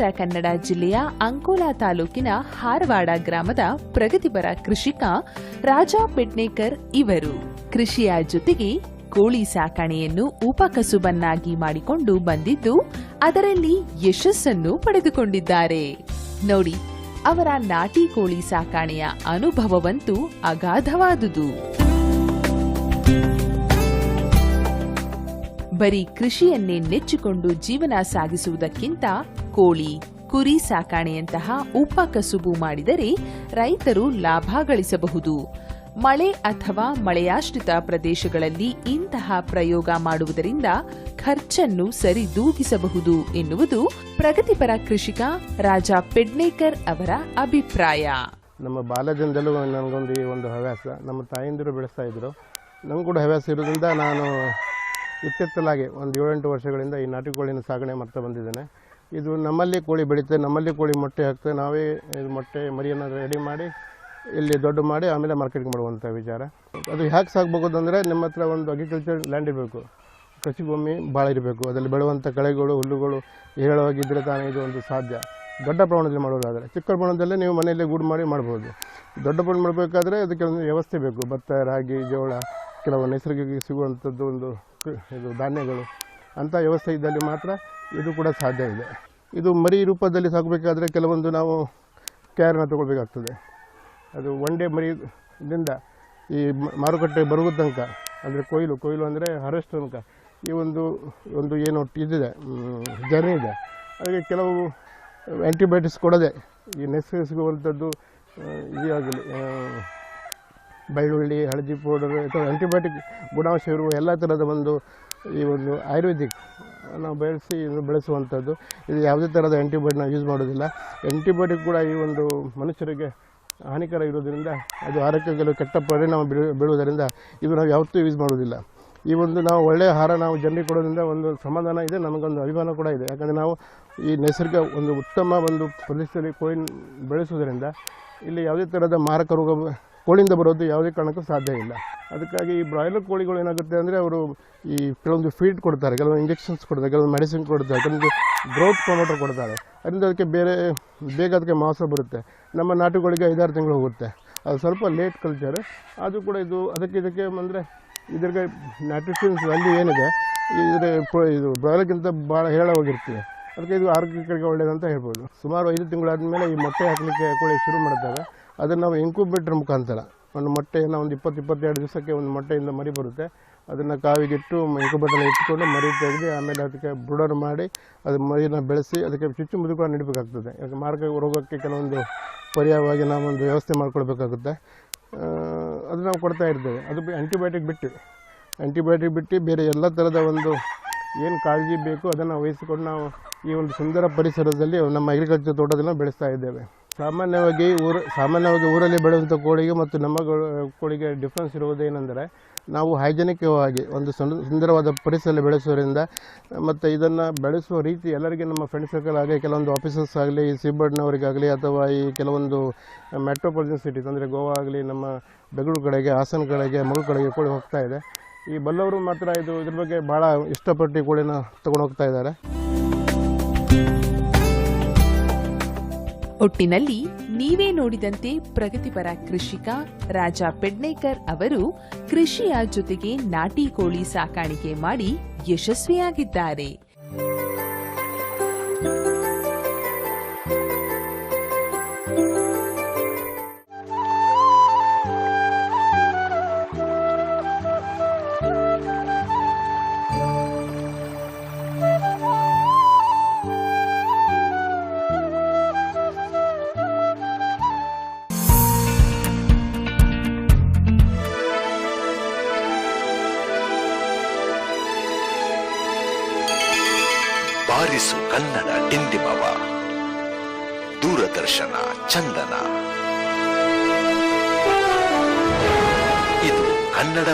S1: ಉತ್ತರ ಕನ್ನಡ ಜಿಲ್ಲೆಯ ಅಂಕೋಲಾ ತಾಲೂಕಿನ ಹಾರವಾಡ ಗ್ರಾಮದ ಪ್ರಗತಿಪರ ಕೃಷಿಕ ರಾಜಾ ಪೆಟ್ನೇಕರ್ ಇವರು. ಕೃಷಿಯ ಜೊತೆಗೆ ಕೋಳಿ ಸಾಕಣೆಯನ್ನು ಉಪಕಸುಬನ್ನಾಗಿ ಮಾಡಿಕೊಂಡು ಬಂದಿದ್ದು, ಅದರಲ್ಲಿ ಯಶಸ್ಸನ್ನು ಪಡೆದುಕೊಂಡಿದ್ದಾರೆ. ನೋಡಿ, ಅವರ ನಾಟಿ ಕೋಳಿ ಸಾಕಾಣೆಯ ಅನುಭವವಂತೂ ಅಗಾಧವಾದುದು. ಬರೀ ಕೃಷಿಯನ್ನೇ ನೆಚ್ಚಿಕೊಂಡು ಜೀವನ ಸಾಗಿಸುವುದಕ್ಕಿಂತ ಕೋಳಿ, ಕುರಿ ಸಾಕಾಣೆಯಂತಹ ಉಪಕಸುಬು ಮಾಡಿದರೆ ರೈತರು ಲಾಭ ಗಳಿಸಬಹುದು. ಮಳೆ ಅಥವಾ ಮಳೆಯಾಶ್ರಿತ ಪ್ರದೇಶಗಳಲ್ಲಿ ಇಂತಹ ಪ್ರಯೋಗ ಮಾಡುವುದರಿಂದ ಖರ್ಚನ್ನು ಸರಿದೂಗಿಸಬಹುದು ಎನ್ನುವುದು ಪ್ರಗತಿಪರ ಕೃಷಿಕ ರಾಜಾ ಪೆಡ್ನೇಕರ್ ಅವರ ಅಭಿಪ್ರಾಯ.
S12: ನಮ್ಮ ಬಾಲ್ಯದಿಂದಲೂ ನನಗೊಂದು ಈ ಒಂದು ಹವ್ಯಾಸ. ನಮ್ಮ ತಾಯಂದಿರು ಬೆಳೆಸ್ತಾ ಇದ್ರು. ನಂಗೆ ಕೂಡ ಹವ್ಯಾಸ ಇರೋದ್ರಿಂದ ನಾನು ಇತ್ತಿತ್ತಲಾಗಿ ಒಂದು ಏಳೆಂಟು ವರ್ಷಗಳಿಂದ ಈ ನಾಟಿ ಕೋಳಿನ ಸಾಗಣೆ ಮಾಡ್ತಾ ಬಂದಿದ್ದೇನೆ. ಇದು ನಮ್ಮಲ್ಲಿ ಕೋಳಿ ಬೆಳೀತದೆ, ನಮ್ಮಲ್ಲಿ ಕೋಳಿ ಮೊಟ್ಟೆ ಹಾಕ್ತದೆ. ನಾವೇ ಇದು ಮೊಟ್ಟೆ, ಮರಿಯನ್ನು ರೆಡಿ ಮಾಡಿ ಇಲ್ಲಿ ದೊಡ್ಡ ಮಾಡಿ ಆಮೇಲೆ ಮಾರ್ಕೆಟಿಂಗ್ ಮಾಡುವಂಥ ವಿಚಾರ. ಅದು ಹ್ಯಾಕ್ಸ್ ಆಗ್ಬೋದು ಅಂದರೆ ನಿಮ್ಮ ಹತ್ರ ಒಂದು ಅಗ್ರಿಕಲ್ಚರ್ ಲ್ಯಾಂಡ್ ಇರಬೇಕು. ಕೃಷಿ ಭೂಮಿ ಭಾಳ ಇರಬೇಕು. ಅದರಲ್ಲಿ ಬೆಳೆಯುವಂಥ ಕಳೆಗಳು, ಹುಲ್ಲುಗಳು ಹೇರಳವಾಗಿದ್ದರೆ ತಾನೇ ಇದು ಒಂದು ಸಾಧ್ಯ. ದೊಡ್ಡ ಪ್ರಮಾಣದಲ್ಲಿ ಮಾಡೋದಾದರೆ, ಚಿಕ್ಕ ಪ್ರಮಾಣದಲ್ಲೇ ನೀವು ಮನೆಯಲ್ಲೇ ಗೂಡು ಮಾಡಿ ಮಾಡ್ಬೋದು. ದೊಡ್ಡ ಪ್ರಮಾಣ ಮಾಡಬೇಕಾದ್ರೆ ಅದಕ್ಕೆ ಒಂದು ವ್ಯವಸ್ಥೆ ಬೇಕು. ಭತ್ತ, ರಾಗಿ, ಜೋಳ, ಕೆಲವು ನೈಸರ್ಗಿಕ ಸಿಗುವಂಥದ್ದು ಒಂದು ಇದು ಧಾನ್ಯಗಳು. ಅಂಥ ವ್ಯವಸ್ಥೆ ಇದ್ದಲ್ಲಿ ಮಾತ್ರ ಇದು ಕೂಡ ಸಾಧ್ಯ ಇದೆ. ಇದು ಮರಿ ರೂಪದಲ್ಲಿ ಸಾಕಬೇಕಾದ್ರೆ ಕೆಲವೊಂದು ನಾವು ಕೇರ್ನ ತಗೊಳ್ಬೇಕಾಗ್ತದೆ. ಅದು ಒನ್ ಡೇ ಮರಿದಿಂದ ಈ ಮಾರುಕಟ್ಟೆ ಬರುವ ತನಕ, ಅಂದರೆ ಕೊಯ್ಲು ಕೊಯ್ಲು ಅಂದರೆ ಹರಸ್ಟ್ ತನಕ ಈ ಒಂದು ಒಂದು ಏನು ಇದಿದೆ ಜರ್ನಿ ಇದೆ. ಅದಕ್ಕೆ ಕೆಲವು ಆ್ಯಂಟಿಬಯೋಟಿಕ್ಸ್ ಕೊಡದೆ ಈ ನೆಸ್ಸಿಗೆ ಸಿಗುವಂಥದ್ದು ಇದಾಗಲಿ ಬೆಳ್ಳುಳ್ಳಿ, ಹಳದಿ ಪೌಡರ್ ಅಥವಾ ಆ್ಯಂಟಿಬಯೋಟಿಕ್ ಗುಣಾಂಶ ಇರುವ ಎಲ್ಲ ಥರದ ಒಂದು ಈ ಒಂದು ಆಯುರ್ವೇದಿಕ್ ನಾವು ಬೆಳೆಸಿ ಬೆಳೆಸುವಂಥದ್ದು. ಇದು ಯಾವುದೇ ಥರದ ಆ್ಯಂಟಿಬಯೋಟಿಕ್ ನಾವು ಯೂಸ್ ಮಾಡೋದಿಲ್ಲ ಆ್ಯಂಟಿಬಯೋಟಿಕ್ ಕೂಡ ಈ ಒಂದು ಮನುಷ್ಯರಿಗೆ ಹಾನಿಕರ ಇರೋದರಿಂದ ಅದು ಆರೋಗ್ಯ ಕೆಲವು ಕೆಟ್ಟ ಪರಿಣಾಮ ಬೀಳು, ಬೀಳುವುದರಿಂದ ಇದು ನಾವು ಯಾವತ್ತೂ ಯೂಸ್ ಮಾಡೋದಿಲ್ಲ ಈ ಒಂದು ನಾವು ಒಳ್ಳೆಯ ಆಹಾರ ನಾವು ಜನರಿಗೆ ಕೊಡೋದ್ರಿಂದ ಒಂದು ಸಮಾಧಾನ ಇದೆ, ನಮಗೊಂದು ಅಭಿಮಾನ ಕೂಡ ಇದೆ. ಯಾಕಂದರೆ ನಾವು ಈ ನೈಸರ್ಗಿಕ ಒಂದು ಉತ್ತಮ ಒಂದು ಪ್ರದೇಶದಲ್ಲಿ ಕೋಯಿನ್ ಬೆಳೆಸೋದರಿಂದ ಇಲ್ಲಿ ಯಾವುದೇ ಥರದ ಮಾರಕ ರೋಗ ಕೋಳಿಯಿಂದ ಬರೋದು ಯಾವುದೇ ಕಾರಣಕ್ಕೂ ಸಾಧ್ಯ ಇಲ್ಲ. ಅದಕ್ಕಾಗಿ ಈ ಬ್ರಾಯ್ಲರ್ ಕೋಳಿಗಳು ಏನಾಗುತ್ತೆ ಅಂದರೆ ಅವರು ಈ ಕೆಲವೊಂದು ಫೀಡ್ ಕೊಡ್ತಾರೆ, ಕೆಲವೊಂದು ಇಂಜೆಕ್ಷನ್ಸ್ ಕೊಡ್ತಾರೆ, ಕೆಲವೊಂದು ಮೆಡಿಸಿನ್ ಕೊಡ್ತಾರೆ, ಕೆಲವೊಂದು ಗ್ರೋತ್ ಪ್ರಮೋಟರ್ ಕೊಡ್ತಾರೆ. ಅದರಿಂದ ಅದಕ್ಕೆ ಬೇರೆ, ಬೇಗ ಅದಕ್ಕೆ ಮಾಂಸ ಬರುತ್ತೆ. ನಮ್ಮ ನಾಟುಗಳಿಗೆ ಐದಾರು ತಿಂಗಳು ಹೋಗುತ್ತೆ. ಅದು ಸ್ವಲ್ಪ ಲೇಟ್ ಕಲ್ಚರ್ ಅದು ಕೂಡ ಇದು, ಅದಕ್ಕೆ ಇದಕ್ಕೆ ಅಂದರೆ ಇದ್ರಿಗೆ ನ್ಯಾಟ್ರಿಷನ್ಸ್ ಅಲ್ಲಿ ಏನಿದೆ, ಇದರ ಇದು ಬ್ರಾಯ್ಲರ್ಗಿಂತ ಭಾಳ ಹೇಳವಾಗಿರ್ತದೆ ಅದಕ್ಕೆ ಇದು ಆರೋಗ್ಯಕ್ಕೆ ಒಳ್ಳೆಯದಂತ ಹೇಳ್ಬೋದು. ಸುಮಾರು ಐದು ತಿಂಗಳಾದಮೇಲೆ ಈ ಮೊಟ್ಟೆ ಹಾಕಲಿಕ್ಕೆ ಕೋಳಿ ಶುರು ಮಾಡ್ತವೆ ಅದನ್ನು ನಾವು ಇಂಕ್ಯುಬೇಟರ್ ಮುಖಾಂತರ. ಒಂದು ಮೊಟ್ಟೆಯನ್ನು ಒಂದು ಇಪ್ಪತ್ತು, ಇಪ್ಪತ್ತೆರಡು ದಿವಸಕ್ಕೆ ಒಂದು ಮೊಟ್ಟೆಯಿಂದ ಮರಿ ಬರುತ್ತೆ. ಅದನ್ನು ಕಾವಿಗಿಟ್ಟು ಇಂಕ್ಯುಬೇಟರ್ ಇಟ್ಕೊಂಡು ಮರಿ ತೆಗೆದು ಆಮೇಲೆ ಅದಕ್ಕೆ ಬ್ರೂಡರ್ ಮಾಡಿ ಅದು ಮರಿನ ಬೆಳೆಸಿ ಅದಕ್ಕೆ ಚುಚ್ಚು ಮುದುಕ ನೀಡಬೇಕಾಗ್ತದೆ. ಯಾಕೆ ಮಾರ್ಗ ರೋಗಕ್ಕೆ ಕೆಲವೊಂದು ಪರ್ಯಾಯವಾಗಿ ನಾವೊಂದು ವ್ಯವಸ್ಥೆ ಮಾಡ್ಕೊಳ್ಬೇಕಾಗುತ್ತೆ. ಅದು ನಾವು ಕೊಡ್ತಾ ಇರ್ತೇವೆ. ಅದು ಆ್ಯಂಟಿಬಯೋಟಿಕ್ ಬಿಟ್ಟು. ಆ್ಯಂಟಿಬಯೋಟಿಕ್ ಬಿಟ್ಟು ಬೇರೆ ಎಲ್ಲ ಥರದ ಒಂದು ಏನು ಕಾಳಜಿ ಬೇಕು ಅದನ್ನು ವಹಿಸಿಕೊಂಡು ನಾವು ಈ ಒಂದು ಸುಂದರ ಪರಿಸರದಲ್ಲಿ ನಮ್ಮ ಅಗ್ರಿಕಲ್ಚರ್ ತೋಟದನ್ನು ಬೆಳೆಸ್ತಾ ಇದ್ದೇವೆ. ಸಾಮಾನ್ಯವಾಗಿ ಊರು, ಸಾಮಾನ್ಯವಾಗಿ ಊರಲ್ಲಿ ಬೆಳೆಯುವಂಥ ಕೋಳಿಗೆ ಮತ್ತು ನಮ್ಮ ಕೋಳಿಗೆ ಡಿಫ್ರೆನ್ಸ್ ಇರುವುದೇನೆಂದರೆ ನಾವು ಹೈಜೆನಿಕವಾಗಿ ಒಂದು ಸುಂದ, ಸುಂದರವಾದ ಪರಿಸರದಲ್ಲಿ ಬೆಳೆಸೋದ್ರಿಂದ ಮತ್ತು ಇದನ್ನು ಬೆಳೆಸುವ ರೀತಿ ಎಲ್ಲರಿಗೆ ನಮ್ಮ ಫ್ರೆಂಡ್ ಸರ್ಕಲ್ ಆಗಲಿ, ಕೆಲವೊಂದು ಆಫೀಸರ್ಸ್ ಆಗಲಿ, ಈ ಸಿಬ್ಬಡ್ನವರಿಗಾಗಲಿ ಅಥವಾ ಈ ಕೆಲವೊಂದು ಮೆಟ್ರೋಪಾಲಿಟನ್ ಸಿಟೀಸ್ ಅಂದರೆ ಗೋವಾ ಆಗಲಿ, ನಮ್ಮ ಬೆಂಗಳೂರು ಕಡೆಗೆ, ಹಾಸನ ಕಡೆಗೆ ಮಗಳು ಕಡೆಗೆ ಕೋಳಿ ಹೋಗ್ತಾ ಇದೆ. ಈ ಬಲ್ಲವರು ಮಾತ್ರ ಇದು ಇದ್ರ ಬಗ್ಗೆ ಭಾಳ ಇಷ್ಟಪಟ್ಟು ಕೋಳಿನ ತೊಗೊಂಡು ಹೋಗ್ತಾ ಇದ್ದಾರೆ.
S1: ಒಟ್ಟಿನಲ್ಲಿ ನೀವೇ ನೋಡಿದಂತೆ ಪ್ರಗತಿಪರ ಕೃಷಿಕ ರಾಜಾ ಪೆಡ್ನೇಕರ್ ಅವರು ಕೃಷಿಯ ಜೊತೆಗೆ ನಾಟಿ ಕೋಳಿ ಸಾಕಾಣಿಕೆ ಮಾಡಿ ಯಶಸ್ವಿಯಾಗಿದ್ದಾರೆ.